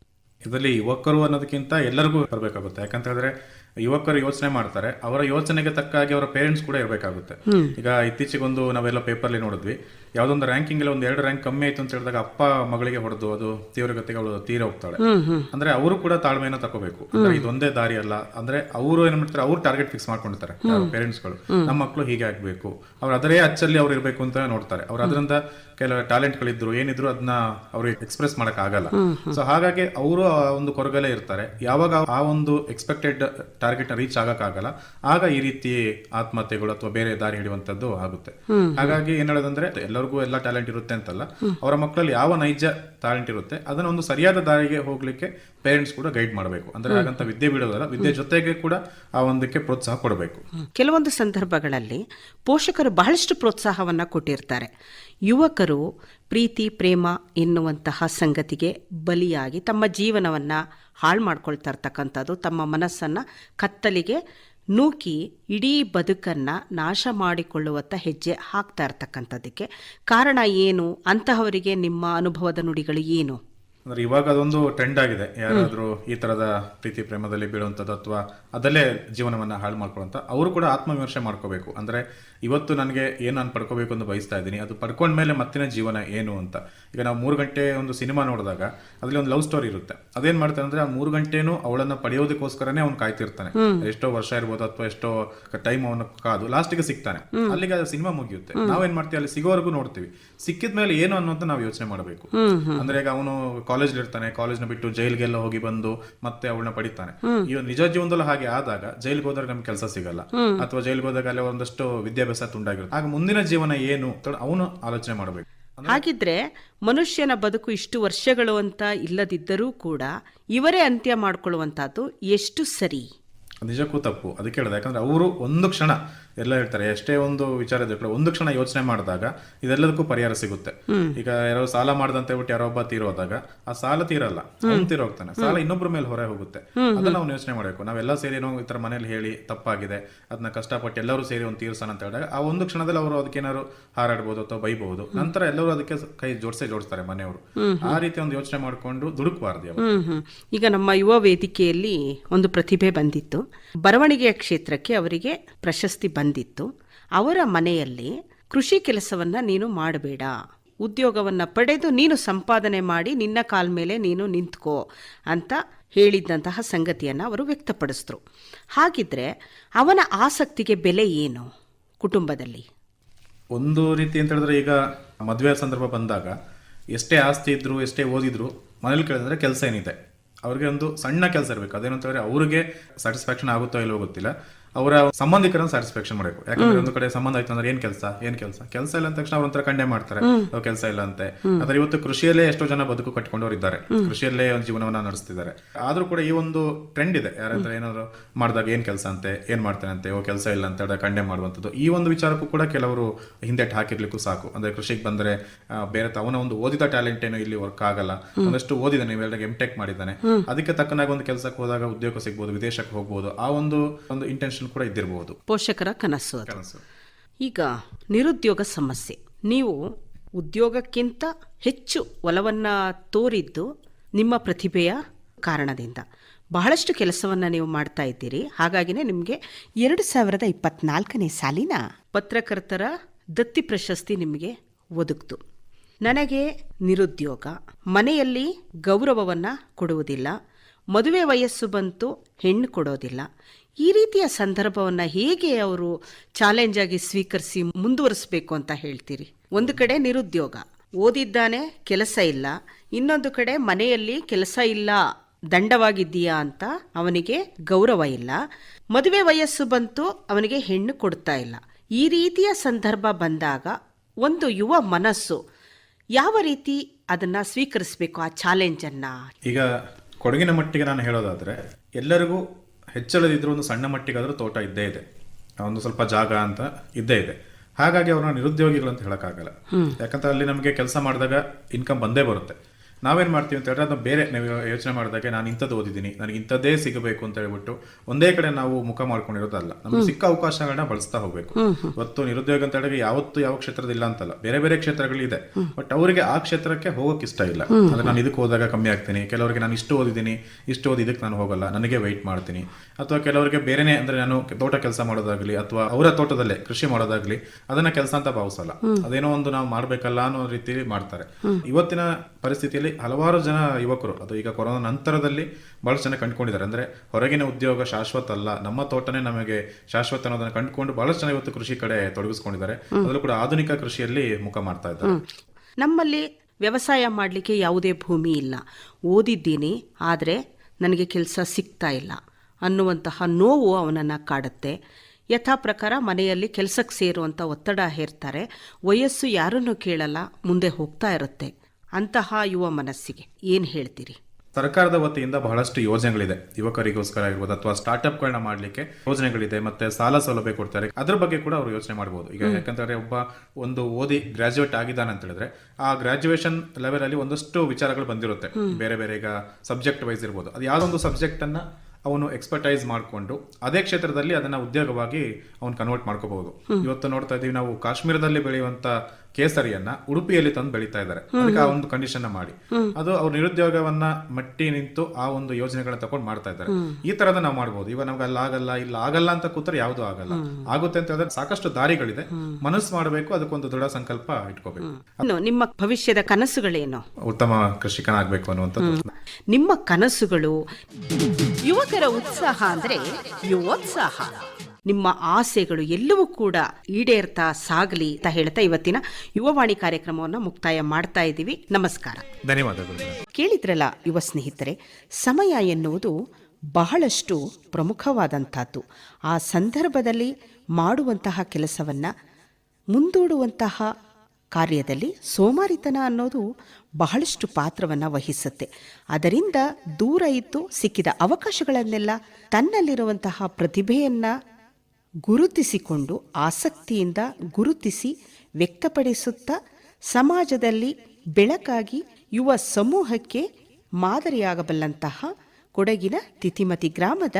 ಇದರಲ್ಲಿ ಯುವಕರು ಅನ್ನೋದಕ್ಕಿಂತ ಎಲ್ಲರಿಗೂ ಬರಬೇಕಾಗುತ್ತೆ. ಯಾಕಂತ ಹೇಳಿದ್ರೆ ಯುವಕರು ಯೋಚನೆ ಮಾಡ್ತಾರೆ. ಅವರ ಯೋಚನೆಗೆ ತಕ್ಕ ಹಾಗೆ ಅವರ ಪೇರೆಂಟ್ಸ್ ಕೂಡ ಇರಬೇಕಾಗುತ್ತೆ. ಈಗ ಇತ್ತೀಚೆಗೊಂದು ನಾವೆಲ್ಲ ಪೇಪರ್ಲಿ ನೋಡಿದ್ವಿ. ಯಾವ್ದೊಂದು ರ್ಯಾಂಕಿಂಗ್ ಒಂದು ಎರಡು ರ್ಯಾಂಕ್ ಕಮ್ಮಿ ಆಯ್ತು ಅಂತ ಹೇಳಿದಾಗ ಅಪ್ಪ ಮಗಳಿಗೆ ಹೊಡೆದು ಅದು ತೀವ್ರಗತಿಗೆ ಅವಳು ತೀರ ಹೋಗ್ತಾಳೆ. ಅಂದ್ರೆ ಅವರು ಕೂಡ ತಾಳ್ಮೆಯನ್ನು ತಗೋಬೇಕು. ಅಂದ್ರೆ ಇದೊಂದೇ ದಾರಿ ಅಲ್ಲ. ಅಂದ್ರೆ ಅವರು ಏನ್ ಮಾಡ್ತಾರೆ ಅವ್ರು ಟಾರ್ಗೆಟ್ ಫಿಕ್ಸ್ ಮಾಡ್ಕೊಂಡಿರ್ತಾರೆ. ಪೇರೆಂಟ್ಸ್ಗಳು ನಮ್ಮ ಮಕ್ಕಳು ಹೀಗೆ ಆಗ್ಬೇಕು. ಅವ್ರು ಅದರೇ ಅಚ್ಚಲ್ಲಿ ಅವ್ರು ಇರಬೇಕು ಅಂತ ನೋಡ್ತಾರೆ. ಅವ್ರು ಅದರಿಂದ ಕೆಲವು ಟ್ಯಾಲೆಂಟ್ಗಳಿದ್ರು ಏನಿದ್ರು ಅದನ್ನ ಅವ್ರಿಗೆ ಎಕ್ಸ್ಪ್ರೆಸ್ ಮಾಡಕ್ ಆಗಲ್ಲ. ಸೊ ಹಾಗಾಗಿ ಅವರು ಆ ಒಂದು ಕೊರಗಲೇ ಇರ್ತಾರೆ. ಯಾವಾಗ ಆ ಒಂದು ಎಕ್ಸ್ಪೆಕ್ಟೆಡ್ ಟಾರ್ಗೆಟ್ ರೀಚ್ ಆಗಕ್ಕಾಗಲ್ಲ ಆಗ ಈ ರೀತಿ ಆತ್ಮಹತ್ಯೆಗಳು ಅಥವಾ ಬೇರೆ ದಾರಿ ಹಿಡಿಯುವಂತದ್ದು ಆಗುತ್ತೆ. ಹಾಗಾಗಿ ಏನ್ ಹೇಳೋದಂದ್ರೆ ಎಲ್ಲರಿಗೂ ಎಲ್ಲ ಟ್ಯಾಲೆಂಟ್ ಇರುತ್ತೆ ಅಂತಲ್ಲ ಅವರ ಮಕ್ಕಳಲ್ಲಿ ಯಾವ ನೈಜ ಟ್ಯಾಲೆಂಟ್ ಇರುತ್ತೆ ಅದನ್ನ ಒಂದು ಸರಿಯಾದ ದಾರಿಗೆ ಹೋಗ್ಲಿಕ್ಕೆ ಪೇರೆಂಟ್ಸ್ ಕೂಡ ಗೈಡ್ ಮಾಡಬೇಕು. ಅಂದ್ರೆ ಹಾಗಂತ ವಿದ್ಯೆ ಬಿಡೋದಲ್ಲ ವಿದ್ಯೆ ಜೊತೆಗೆ ಕೂಡ ಆ ಒಂದಕ್ಕೆ ಪ್ರೋತ್ಸಾಹ ಕೊಡಬೇಕು. ಕೆಲವೊಂದು ಸಂದರ್ಭಗಳಲ್ಲಿ ಪೋಷಕರು ಬಹಳಷ್ಟು ಪ್ರೋತ್ಸಾಹವನ್ನ ಕೊಟ್ಟಿರ್ತಾರೆ. ಯುವಕರು ಪ್ರೀತಿ ಪ್ರೇಮ ಎನ್ನುವಂತಹ ಸಂಗತಿಗೆ ಬಲಿಯಾಗಿ ತಮ್ಮ ಜೀವನವನ್ನ ಹಾಳು ಮಾಡ್ಕೊಳ್ತಾ ಇರ್ತಕ್ಕಂಥದ್ದು ತಮ್ಮ ಮನಸ್ಸನ್ನ ಕತ್ತಲಿಗೆ ನೂಕಿ ಇಡೀ ಬದುಕನ್ನು ನಾಶ ಮಾಡಿಕೊಳ್ಳುವತ್ತ ಹೆಜ್ಜೆ ಹಾಕ್ತಾ ಇರ್ತಕ್ಕಂಥದ್ದಕ್ಕೆ ಕಾರಣ ಏನು? ಅಂತಹವರಿಗೆ ನಿಮ್ಮ ಅನುಭವದ ನುಡಿಗಳು ಏನು? ಅಂದ್ರೆ ಇವಾಗ ಅದೊಂದು ಟ್ರೆಂಡ್ ಆಗಿದೆ. ಯಾರಾದರೂ ಈ ತರದ ಪ್ರೀತಿ ಪ್ರೇಮದಲ್ಲಿ ಬೀಳುವಂಥದ್ದು ಅಥವಾ ಅದಲ್ಲೇ ಜೀವನವನ್ನ ಹಾಳು ಮಾಡ್ಕೊಳ್ಳುವಂತ ಅವರು ಕೂಡ ಆತ್ಮವಿಮರ್ಶೆ ಮಾಡ್ಕೋಬೇಕು. ಅಂದ್ರೆ ಇವತ್ತು ನನಗೆ ಏನು ನಾನು ಪಡ್ಕೋಬೇಕು ಅಂತ ಬಯಸ್ತಾ ಇದ್ದೀನಿ. ಅದು ಪಡ್ಕೊಂಡ್ಮೇಲೆ ಮತ್ತಿನ ಜೀವನ ಏನು ಅಂತ. ಈಗ ನಾವು ಮೂರು ಗಂಟೆ ಒಂದು ಸಿನಿಮಾ ನೋಡಿದಾಗ ಅದರಲ್ಲಿ ಒಂದು ಲವ್ ಸ್ಟೋರಿ ಇರುತ್ತೆ. ಅದೇನ್ ಮಾಡ್ತಾನೆ ಅಂದರೆ ಆ ಮೂರು ಗಂಟೆನೂ ಅವಳನ್ನ ಪಡೆಯೋದಕ್ಕೋಸ್ಕರನೇ ಅವ್ನು ಕಾಯ್ತಿರ್ತಾನೆ. ಎಷ್ಟೋ ವರ್ಷ ಇರ್ಬೋದು ಅಥವಾ ಎಷ್ಟೋ ಟೈಮ್ ಅವನು ಕಾದು ಲಾಸ್ಟಿಗೆ ಸಿಗ್ತಾನೆ. ಅಲ್ಲಿಗೆ ಅದು ಸಿನಿಮಾ ಮುಗಿಯುತ್ತೆ. ನಾವೇನ್ ಮಾಡ್ತೀವಿ? ಅಲ್ಲಿ ಸಿಗೋವರೆಗೂ ನೋಡ್ತೀವಿ. ಸಿಕ್ಕಿದ ಮೇಲೆ ಏನು ಅನ್ನೋದು ನಾವು ಯೋಚನೆ ಮಾಡಬೇಕು. ಅಂದ್ರೆ ಈಗ ಅವನು ಕಾಲೇಜ್ ಇರ್ತಾನೆ. ಕಾಲೇಜ್ನ ಬಿಟ್ಟು ಜೈಲ್ಗೆಲ್ಲ ಹೋಗಿ ಬಂದು ಮತ್ತೆ ಅವಳನ್ನ ಪಡಿತಾನೆ. ಈ ನಿಜ ಜೀವನದಲ್ಲಿ ಹಾಗೆ ಆದಾಗ ಜೈಲ್ಗೆ ಹೋದಾಗ ನಮ್ಗೆ ಕೆಲಸ ಸಿಗಲ್ಲ. ಅಥವಾ ಜೈಲ್ಗೆ ಹೋದಾಗ ಅಲ್ಲಿ ಒಂದಷ್ಟು ವಿದ್ಯಾಭ್ಯಾಸ ತುಂಡಾಗಿರುತ್ತೆ. ಆಗ ಮುಂದಿನ ಜೀವನ ಏನು ಅವನು ಆಲೋಚನೆ ಮಾಡಬೇಕು. ಹಾಗಿದ್ರೆ ಮನುಷ್ಯನ ಬದುಕು ಇಷ್ಟು ವರ್ಷಗಳು ಅಂತ ಇಲ್ಲದಿದ್ದರೂ ಕೂಡ ಇವರೇ ಅಂತ್ಯ ಮಾಡಿಕೊಳ್ಳುವಂತಹದ್ದು ಎಷ್ಟು ಸರಿ? ನಿಜಕ್ಕೂ ತಪ್ಪು. ಅದಕ್ಕೆ ಹೇಳಿದೆ ಯಾಕಂದರೆ ಅವರು ಒಂದು ಕ್ಷಣ ಎಲ್ಲ ಹೇಳ್ತಾರೆ ಎಷ್ಟೇ ಒಂದು ವಿಚಾರ ಇದ್ರೆ ಕೂಡ ಒಂದು ಕ್ಷಣ ಯೋಚನೆ ಮಾಡಿದಾಗ ಇದೆಲ್ಲದಕ್ಕೂ ಪರಿಹಾರ ಸಿಗುತ್ತೆ. ಈಗ ಯಾರೋ ಸಾಲ ಮಾಡ್ದಂತ ಬಿಟ್ಟು ಯಾರೋ ಒಬ್ಬ ತೀರೋದಾಗ ಆ ಸಾಲ ತೀರಲ್ಲ ತೀರೋಗ್ತಾನೆ. ಸಾಲ ಇನ್ನೊಬ್ಬರ ಮೇಲೆ ಹೊರೆ ಹೋಗುತ್ತೆ. ಅದನ್ನ ಅವ್ನು ಯೋಚನೆ ಮಾಡಬೇಕು. ನಾವೆಲ್ಲ ಸೇರಿ ಏನೋ ಈ ತರ ಮನೇಲಿ ಹೇಳಿ ತಪ್ಪಾಗಿದೆ ಅದನ್ನ ಕಷ್ಟಪಟ್ಟು ಎಲ್ಲರೂ ಸೇರಿ ಒಂದು ತೀರ್ಸೋಣ ಅಂತ ಹೇಳಿದಾಗ ಆ ಒಂದು ಕ್ಷಣದಲ್ಲಿ ಅವರು ಅದಕ್ಕೇನಾದ್ರು ಹಾರಾಡ್ಬೋದು ಅಥವಾ ಬೈಬಹುದು. ನಂತರ ಎಲ್ಲರೂ ಅದಕ್ಕೆ ಕೈ ಜೋಡಿಸೇ ಜೋಡಿಸ್ತಾರೆ ಮನೆಯವರು. ಆ ರೀತಿ ಒಂದು ಯೋಚನೆ ಮಾಡಿಕೊಂಡು ದುಡುಕ್ಬಾರ್ದು ಈಗ ನಮ್ಮ ಯುವ ವೇದಿಕೆಯಲ್ಲಿ ಒಂದು ಪ್ರತಿಭೆ ಬಂದಿತ್ತು. ಬರವಣಿಗೆಯ ಕ್ಷೇತ್ರಕ್ಕೆ ಅವರಿಗೆ ಪ್ರಶಸ್ತಿ ಬಂದಿತ್ತು. ಅವರ ಮನೆಯಲ್ಲಿ ಕೃಷಿ ಕೆಲಸವನ್ನ ನೀನು ಮಾಡಬೇಡ. ಉದ್ಯೋಗವನ್ನ ಪಡೆದು ನೀನು ಸಂಪಾದನೆ ಮಾಡಿ ನಿನ್ನ ಕಾಲ ಮೇಲೆ ನೀನು ನಿಂತ್ಕೋ ಅಂತ ಹೇಳಿದ್ದಂತಹ ಸಂಗತಿಯನ್ನು ಅವರು ವ್ಯಕ್ತಪಡಿಸಿದ್ರು. ಹಾಗಿದ್ರೆ ಅವನ ಆಸಕ್ತಿಗೆ ಬೆಲೆ ಏನು ಕುಟುಂಬದಲ್ಲಿ? ಒಂದು ರೀತಿ ಅಂತ ಹೇಳಿದ್ರೆ ಈಗ ಮದುವೆ ಸಂದರ್ಭ ಬಂದಾಗ ಎಷ್ಟೇ ಆಸ್ತಿ ಇದ್ರು, ಎಷ್ಟೇ ಓದಿದ್ರು ಮನೇಲಿ ಕೇಳಿದ್ರೆ ಕೆಲಸ ಏನಿದೆ. ಅವ್ರಿಗೆ ಒಂದು ಸಣ್ಣ ಕೆಲಸ ಇರಬೇಕು. ಅದೇನಂತಂದ್ರೆ ಅವ್ರಿಗೆ ಸ್ಯಾಟಿಸ್ಫ್ಯಾಕ್ಷನ್ ಆಗುತ್ತೋ ಇಲ್ಲೋ ಗೊತ್ತಿಲ್ಲ. ಅವರ ಸಂಬಂಧಿಕರನ್ನ ಸ್ಯಾಟಿಸ್ಫ್ಯಾಕ್ಷನ್ ಮಾಡಬೇಕು. ಯಾಕಂದ್ರೆ ಒಂದು ಕಡೆ ಸಂಬಂಧ ಆಯ್ತು ಅಂದ್ರೆ ಏನ್ ಕೆಲಸ? ಏನ್ ಕೆಲಸ? ಕೆಲಸ ಇಲ್ಲ ಅಂದ ತಕ್ಷಣ ಅವ್ರ ಒಂಥರ ಕಂಡೆ ಮಾಡ್ತಾರೆ. ಕೆಲಸ ಇಲ್ಲ ಅಂತೆ. ಆದ್ರೆ ಇವತ್ತು ಕೃಷಿಯಲ್ಲೇ ಎಷ್ಟೋ ಜನ ಬದುಕು ಕಟ್ಕೊಂಡವ್ರು ಇದ್ದಾರೆ. ಕೃಷಿಯಲ್ಲೇ ಒಂದು ಜೀವನವನ್ನ ನಡೆಸ್ತಿದ್ದಾರೆ. ಆದ್ರೂ ಕೂಡ ಈ ಒಂದು ಟ್ರೆಂಡ್ ಇದೆ. ಯಾರಾದ್ರೆ ಏನಾದ್ರು ಮಾಡಿದಾಗ ಏನ್ ಕೆಲಸ ಅಂತೆ ಏನ್ ಮಾಡ್ತಾನೆ ಅಂತೆ ಓ ಕೆಲಸ ಇಲ್ಲ ಅಂತ ಕಂಡೆ ಮಾಡುವಂಥದ್ದು. ಈ ಒಂದು ವಿಚಾರಕ್ಕೂ ಕೂಡ ಕೆಲವರು ಹಿಂದೆಟ್ ಹಾಕಿರ್ಲಿಕ್ಕೂ ಸಾಕು. ಅಂದ್ರೆ ಕೃಷಿಗೆ ಬಂದ್ರೆ ಬೇರೆ ಅವನ ಒಂದು ಓದಿದ ಟ್ಯಾಲೆಂಟ್ ಏನೋ ಇಲ್ಲಿ ವರ್ಕ್ ಆಗಲ್ಲ. ಒಂದಷ್ಟು ಓದಿದಾನೆ ಇವೆಲ್ಲ ಎಂ ಟೆಕ್ ಮಾಡಿದ್ದಾನೆ. ಅದಕ್ಕೆ ತಕ್ಕನಾಗ ಒಂದು ಕೆಲಸಕ್ಕೆ ಹೋದಾಗ ಉದ್ಯೋಗ ಸಿಗ್ಬೋದು ವಿದೇಶಕ್ಕೆ ಹೋಗ್ಬೋದು ಆ ಒಂದು ಒಂದು ಇಂಟೆನ್ಷನ್ ಕೂಡ ಇದ್ದಿರಬಹುದು ಪೋಷಕರ ಕನಸು ಅದು. ಕನಸು. ಈಗ ನಿರುದ್ಯೋಗ ಸಮಸ್ಯೆ. ನೀವು ಉದ್ಯೋಗಕ್ಕಿಂತ ಹೆಚ್ಚು ಒಲವನ್ನು ತೋರಿದ್ದು ನಿಮ್ಮ ಪ್ರತಿಭೆಯ ಕಾರಣದಿಂದ. ಬಹಳಷ್ಟು ಕೆಲಸವನ್ನು ನೀವು ಮಾಡ್ತಾ ಇದ್ದೀರಿ. ಹಾಗಾಗಿನೇ ನಿಮಗೆ ಎರಡು ಸಾವಿರದ ಇಪ್ಪತ್ನಾಲ್ಕನೇ ಸಾಲಿನ ಪತ್ರಕರ್ತರ ದತ್ತಿ ಪ್ರಶಸ್ತಿ ನಿಮಗೆ ಒದಗ್ತು ನನಗೆ ನಿರುದ್ಯೋಗ. ಮನೆಯಲ್ಲಿ ಗೌರವವನ್ನು ಕೊಡುವುದಿಲ್ಲ. ಮದುವೆ ವಯಸ್ಸು ಬಂತು ಹೆಣ್ಣು ಕೊಡೋದಿಲ್ಲ. ಈ ರೀತಿಯ ಸಂದರ್ಭವನ್ನು ಹೇಗೆ ಅವರು ಚಾಲೆಂಜ್ ಆಗಿ ಸ್ವೀಕರಿಸಿ ಮುಂದುವರಿಸಬೇಕು ಅಂತ ಹೇಳ್ತೀರಿ? ಒಂದು ಕಡೆ ನಿರುದ್ಯೋಗ. ಓದಿದ್ದಾನೆ, ಕೆಲಸ ಇಲ್ಲ. ಇನ್ನೊಂದು ಕಡೆ ಮನೆಯಲ್ಲಿ ಕೆಲಸ ಇಲ್ಲ, ದಂಡವಾಗಿದ್ದೀಯಾ ಅಂತ ಅವನಿಗೆ ಗೌರವ ಇಲ್ಲ. ಮದುವೆ ವಯಸ್ಸು ಬಂತು, ಅವನಿಗೆ ಹೆಣ್ಣು ಕೊಡ್ತಾ ಇಲ್ಲ. ಈ ರೀತಿಯ ಸಂದರ್ಭ ಬಂದಾಗ ಒಂದು ಯುವ ಮನಸ್ಸು ಯಾವ ರೀತಿ ಅದನ್ನ ಸ್ವೀಕರಿಸಬೇಕು ಆ ಚಾಲೆಂಜನ್ನ ಈಗ ಕೊಡಗಿನ ಮಟ್ಟಿಗೆ ನಾನು ಹೇಳೋದಾದ್ರೆ, ಎಲ್ಲರಿಗೂ ಹೆಚ್ಚಳದಿದ್ರು ಒಂದು ಸಣ್ಣ ಮಟ್ಟಿಗಾದರೂ ತೋಟ ಇದ್ದೇ ಇದೆ. ಒಂದು ಸ್ವಲ್ಪ ಜಾಗ ಅಂತ ಇದ್ದೇ ಇದೆ. ಹಾಗಾಗಿ ಅವ್ರನ್ನ ನಿರುದ್ಯೋಗಿಗಳು ಅಂತ ಹೇಳೋಕ್ಕಾಗಲ್ಲ. ಯಾಕಂದ್ರೆ ಅಲ್ಲಿ ನಮಗೆ ಕೆಲಸ ಮಾಡಿದಾಗ ಇನ್ಕಮ್ ಬಂದೇ ಬರುತ್ತೆ. ನಾವೇನ್ ಮಾಡ್ತೀವಿ ಅಂತ ಹೇಳಿದ್ರೆ ಅದನ್ನ ಬೇರೆ ನೀವು ಯೋಚನೆ ಮಾಡಿದಾಗ ನಾನು ಇಂಥದ್ದು ಓದಿದ್ದೀನಿ ನನಗೆ ಇಂಥದ್ದೇ ಸಿಗಬೇಕು ಅಂತ ಹೇಳ್ಬಿಟ್ಟು ಒಂದೇ ಕಡೆ ನಾವು ಮುಖ ಮಾಡ್ಕೊಂಡಿರೋದಲ್ಲ. ನಮ್ಗೆ ಸಿಕ್ಕ ಅವಕಾಶಗಳನ್ನ ಬಳಸ್ತಾ ಹೋಗ್ಬೇಕು. ಇವತ್ತು ನಿರುದ್ಯೋಗ ಅಂತ ಹೇಳಿದ್ರೆ ಯಾವತ್ತು ಯಾವ ಕ್ಷೇತ್ರದಿಲ್ಲ ಅಂತಲ್ಲ. ಬೇರೆ ಬೇರೆ ಕ್ಷೇತ್ರಗಳಿದೆ ಬಟ್ ಅವರಿಗೆ ಆ ಕ್ಷೇತ್ರಕ್ಕೆ ಹೋಗೋಕೆ ಇಷ್ಟ ಇಲ್ಲ. ಅಂದ್ರೆ ನಾನು ಇದಕ್ಕೆ ಹೋದಾಗ ಕಮ್ಮಿ ಆಗ್ತೀನಿ. ಕೆಲವರಿಗೆ ನಾನು ಇಷ್ಟು ಓದಿದ್ದೀನಿ ಇಷ್ಟು ಓದಿ ಇದಕ್ಕೆ ನಾನು ಹೋಗಲ್ಲ. ನನಗೆ ವೆಯ್ಟ್ ಮಾಡ್ತೀನಿ. ಅಥವಾ ಕೆಲವರಿಗೆ ಬೇರೆನೆ ಅಂದ್ರೆ ನಾನು ತೋಟ ಕೆಲಸ ಮಾಡೋದಾಗ್ಲಿ ಅಥವಾ ಅವರ ತೋಟದಲ್ಲೇ ಕೃಷಿ ಮಾಡೋದಾಗ್ಲಿ ಅದನ್ನ ಕೆಲಸ ಅಂತ ಭಾವಿಸಲ್ಲ. ಅದೇನೋ ಒಂದು ನಾವು ಮಾಡ್ಬೇಕಲ್ಲ ಅನ್ನೋ ರೀತಿ ಮಾಡ್ತಾರೆ. ಇವತ್ತಿನ ಪರಿಸ್ಥಿತಿಯಲ್ಲಿ ಹಲವಾರು ಜನ ಯುವಕರು ಅದು ಈಗ ಕೊರೋನಾ ನಂತರದಲ್ಲಿ ಬಹಳಷ್ಟು ಜನ ಕಂಡುಕೊಂಡಿದ್ದಾರೆ. ಅಂದ್ರೆ ಹೊರಗಿನ ಉದ್ಯೋಗ ಶಾಶ್ವತ ಅಲ್ಲ ನಮ್ಮ ತೋಟನೇ ನಮಗೆ ಶಾಶ್ವತ ಅನ್ನೋದನ್ನ ಕಂಡುಕೊಂಡು ಬಹಳಷ್ಟು ಜನ ಇವತ್ತು ಕೃಷಿ ಕಡೆ ತೊಡಗಿಸ್ಕೊಂಡಿದ್ದಾರೆ. ಅದರಲ್ಲೂ ಕೂಡ ಆಧುನಿಕ ಕೃಷಿಯಲ್ಲಿ ಮುಖ ಮಾಡ್ತಾ ಇದ್ದಾರೆ. ನಮ್ಮಲ್ಲಿ ವ್ಯವಸಾಯ ಮಾಡಲಿಕ್ಕೆ ಯಾವುದೇ ಭೂಮಿ ಇಲ್ಲ. ಓದಿದ್ದೀನಿ ಆದರೆ ನನಗೆ ಕೆಲಸ ಸಿಗ್ತಾ ಇಲ್ಲ ಅನ್ನುವಂತಹ ನೋವು ಅವನನ್ನು ಕಾಡುತ್ತೆ. ಯಥಾ ಪ್ರಕಾರ ಮನೆಯಲ್ಲಿ ಕೆಲಸಕ್ಕೆ ಸೇರುವಂಥ ಒತ್ತಡ ಹೇರ್ತಾರೆ. ವಯಸ್ಸು ಯಾರನ್ನೂ ಕೇಳಲ್ಲ ಮುಂದೆ ಹೋಗ್ತಾ ಇರುತ್ತೆ. ಅಂತಹ ಯುವ ಮನಸ್ಸಿಗೆ ಏನು ಹೇಳ್ತೀರಿ? ಸರ್ಕಾರದ ವತಿಯಿಂದ ಬಹಳಷ್ಟು ಯೋಜನೆಗಳಿದೆ. ಯುವಕರಿಗೋಸ್ಕರ ಆಗಿರ್ಬೋದು ಅಥವಾ ಸ್ಟಾರ್ಟ್ಅಪ್ಗಳನ್ನ ಮಾಡಲಿಕ್ಕೆ ಯೋಜನೆಗಳಿದೆ ಮತ್ತೆ ಸಾಲ ಸೌಲಭ್ಯ ಕೊಡ್ತಾರೆ. ಅದ್ರ ಬಗ್ಗೆ ಕೂಡ ಅವರು ಯೋಚನೆ ಮಾಡಬಹುದು ಈಗ ಯಾಕಂತಂದ್ರೆ ಒಬ್ಬ ಒಂದು ಓದಿ ಗ್ರಾಜುಯೇಟ್ ಆಗಿದ್ದಾನೆ ಅಂತ ಹೇಳಿದ್ರೆ ಆ ಗ್ರಾಜುಯೇಷನ್ ಲೆವೆಲ್ ಅಲ್ಲಿ ಒಂದಷ್ಟು ವಿಚಾರಗಳು ಬಂದಿರುತ್ತೆ. ಬೇರೆ ಬೇರೆ ಈಗ ಸಬ್ಜೆಕ್ಟ್ ವೈಸ್ ಇರ್ಬೋದು. ಅದು ಯಾವ್ದೊಂದು ಸಬ್ಜೆಕ್ಟ್ ಅನ್ನ ಅವನು ಎಕ್ಸ್ಪರ್ಟೈಸ್ ಮಾಡಿಕೊಂಡು ಅದೇ ಕ್ಷೇತ್ರದಲ್ಲಿ ಅದನ್ನ ಉದ್ಯೋಗವಾಗಿ ಅವನು ಕನ್ವರ್ಟ್ ಮಾಡ್ಕೋಬಹುದು. ಇವತ್ತು ನೋಡ್ತಾ ಇದೀವಿ ನಾವು ಕಾಶ್ಮೀರದಲ್ಲಿ ಬೆಳೆಯುವಂತ ಕೇಸರಿಯನ್ನ ಉಡುಪಿಯಲ್ಲಿ ತಂದು ಬೆಳೀತಾ ಇದ್ದಾರೆ. ಅದಕ್ಕೆ ಆ ಒಂದು ಕಂಡೀಷನ್ ಮಾಡಿ. ಅದು ಅವ್ರ ನಿರುದ್ಯೋಗವನ್ನ ಮಟ್ಟಿ ನಿಂತು ಆ ಒಂದು ಯೋಜನೆಗಳನ್ನ ತಗೊಂಡು ಮಾಡ್ತಾ ಇದ್ದಾರೆ. ಈ ತರದ ನಾವು ಮಾಡಬಹುದು ಇವಾಗ ನಮ್ಗೆ ಅಲ್ಲಿ ಆಗಲ್ಲ ಇಲ್ಲ ಆಗಲ್ಲ ಅಂತ ಕೂತ್ರೆ ಯಾವ್ದು ಆಗಲ್ಲ. ಆಗುತ್ತೆ ಅಂತ ಹೇಳಿದ್ರೆ ಸಾಕಷ್ಟು ದಾರಿಗಳಿದೆ. ಮನಸ್ಸು ಮಾಡಬೇಕು ಅದಕ್ಕೊಂದು ದೃಢ ಸಂಕಲ್ಪ ಇಟ್ಕೋಬೇಕು. ನಿಮ್ಮ ಭವಿಷ್ಯದ ಕನಸುಗಳೇನು? ಉತ್ತಮ ಕೃಷಿಕನಾಗಬೇಕು ಅನ್ನುವಂತ ನಿಮ್ಮ ಕನಸುಗಳು ಯುವಕರ ಉತ್ಸಾಹ ಅಂದ್ರೆ ಯುವೋತ್ಸಾಹ. ನಿಮ್ಮ ಆಸೆಗಳು ಎಲ್ಲವೂ ಕೂಡ ಈಡೇರ್ತಾ ಸಾಗಲಿ ಅಂತ ಹೇಳ್ತಾ ಇವತ್ತಿನ ಯುವವಾಣಿ ಕಾರ್ಯಕ್ರಮವನ್ನು ಮುಕ್ತಾಯ ಮಾಡ್ತಾ ಇದ್ದೀವಿ. ನಮಸ್ಕಾರ. ಧನ್ಯವಾದಗಳು. ಕೇಳಿದ್ರಲ್ಲ ಯುವ ಸ್ನೇಹಿತರೆ ಸಮಯ ಎನ್ನುವುದು ಬಹಳಷ್ಟು ಪ್ರಮುಖವಾದಂಥದ್ದು. ಆ ಸಂದರ್ಭದಲ್ಲಿ ಮಾಡುವಂತಹ ಕೆಲಸವನ್ನು ಮುಂದೂಡುವಂತಹ ಕಾರ್ಯದಲ್ಲಿ ಸೋಮಾರಿತನ ಅನ್ನೋದು ಬಹಳಷ್ಟು ಪಾತ್ರವನ್ನು ವಹಿಸುತ್ತೆ. ಅದರಿಂದ ದೂರ ಇದ್ದು ಸಿಕ್ಕಿದ ಅವಕಾಶಗಳನ್ನೆಲ್ಲ ತನ್ನಲ್ಲಿರುವಂತಹ ಪ್ರತಿಭೆಯನ್ನು ಗುರುತಿಸಿಕೊಂಡು ಆಸಕ್ತಿಯಿಂದ ಗುರುತಿಸಿ ವ್ಯಕ್ತಪಡಿಸುತ್ತಾ ಸಮಾಜದಲ್ಲಿ ಬೆಳಕಾಗಿ ಯುವ ಸಮೂಹಕ್ಕೆ ಮಾದರಿಯಾಗಬಲ್ಲಂತಹ ಕೊಡಗಿನ ತಿತಿಮತಿ ಗ್ರಾಮದ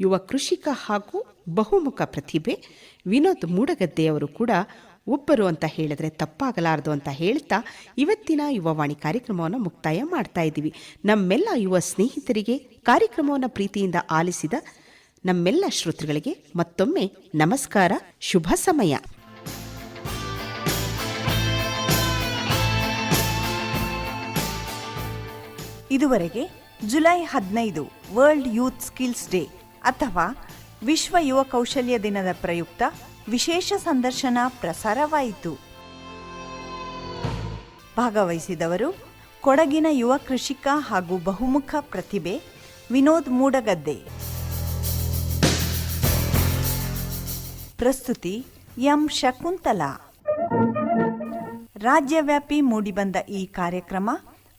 ಯುವ ಕೃಷಿಕ ಹಾಗೂ ಬಹುಮುಖ ಪ್ರತಿಭೆ ವಿನೋದ್ ಮೂಡಗದ್ದೆಯವರು ಕೂಡ ಒಬ್ಬರು ಅಂತ ಹೇಳಿದ್ರೆ ತಪ್ಪಾಗಲಾರದು ಅಂತ ಹೇಳ್ತಾ ಇವತ್ತಿನ ಯುವವಾಣಿ ಕಾರ್ಯಕ್ರಮವನ್ನು ಮುಕ್ತಾಯ ಮಾಡ್ತಾ ಇದ್ದೀವಿ. ನಮ್ಮೆಲ್ಲ ಯುವ ಸ್ನೇಹಿತರಿಗೆ ಕಾರ್ಯಕ್ರಮವನ್ನು ಪ್ರೀತಿಯಿಂದ ಆಲಿಸಿದ ನಮ್ಮೆಲ್ಲ ಶ್ರೋತೃಗಳಿಗೆ ಮತ್ತೊಮ್ಮೆ ನಮಸ್ಕಾರ, ಶುಭ ಸಮಯ. ಇದುವರೆಗೆ ಜುಲೈ ಹದಿನೈದು ವರ್ಲ್ಡ್ ಯೂತ್ ಸ್ಕಿಲ್ಸ್ ಡೇ ಅಥವಾ ವಿಶ್ವ ಯುವ ಕೌಶಲ್ಯ ದಿನದ ಪ್ರಯುಕ್ತ ವಿಶೇಷ ಸಂದರ್ಶನ ಪ್ರಸಾರವಾಯಿತು. ಭಾಗವಹಿಸಿದವರು ಕೊಡಗಿನ ಯುವ ಕೃಷಿಕ ಹಾಗೂ ಬಹುಮುಖ ಪ್ರತಿಭೆ ವಿನೋದ್ ಮೂಡಗದ್ದೆ. ಪ್ರಸ್ತುತಿ ಎಂ ಶಕುಂತಲಾ. ರಾಜ್ಯವ್ಯಾಪಿ ಮೂಡಿಬಂದ ಈ ಕಾರ್ಯಕ್ರಮ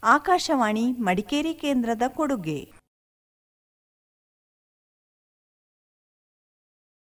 ಆಕಾಶವಾಣಿ ಮಡಿಕೇರಿ ಕೇಂದ್ರದ ಕೊಡುಗೆ.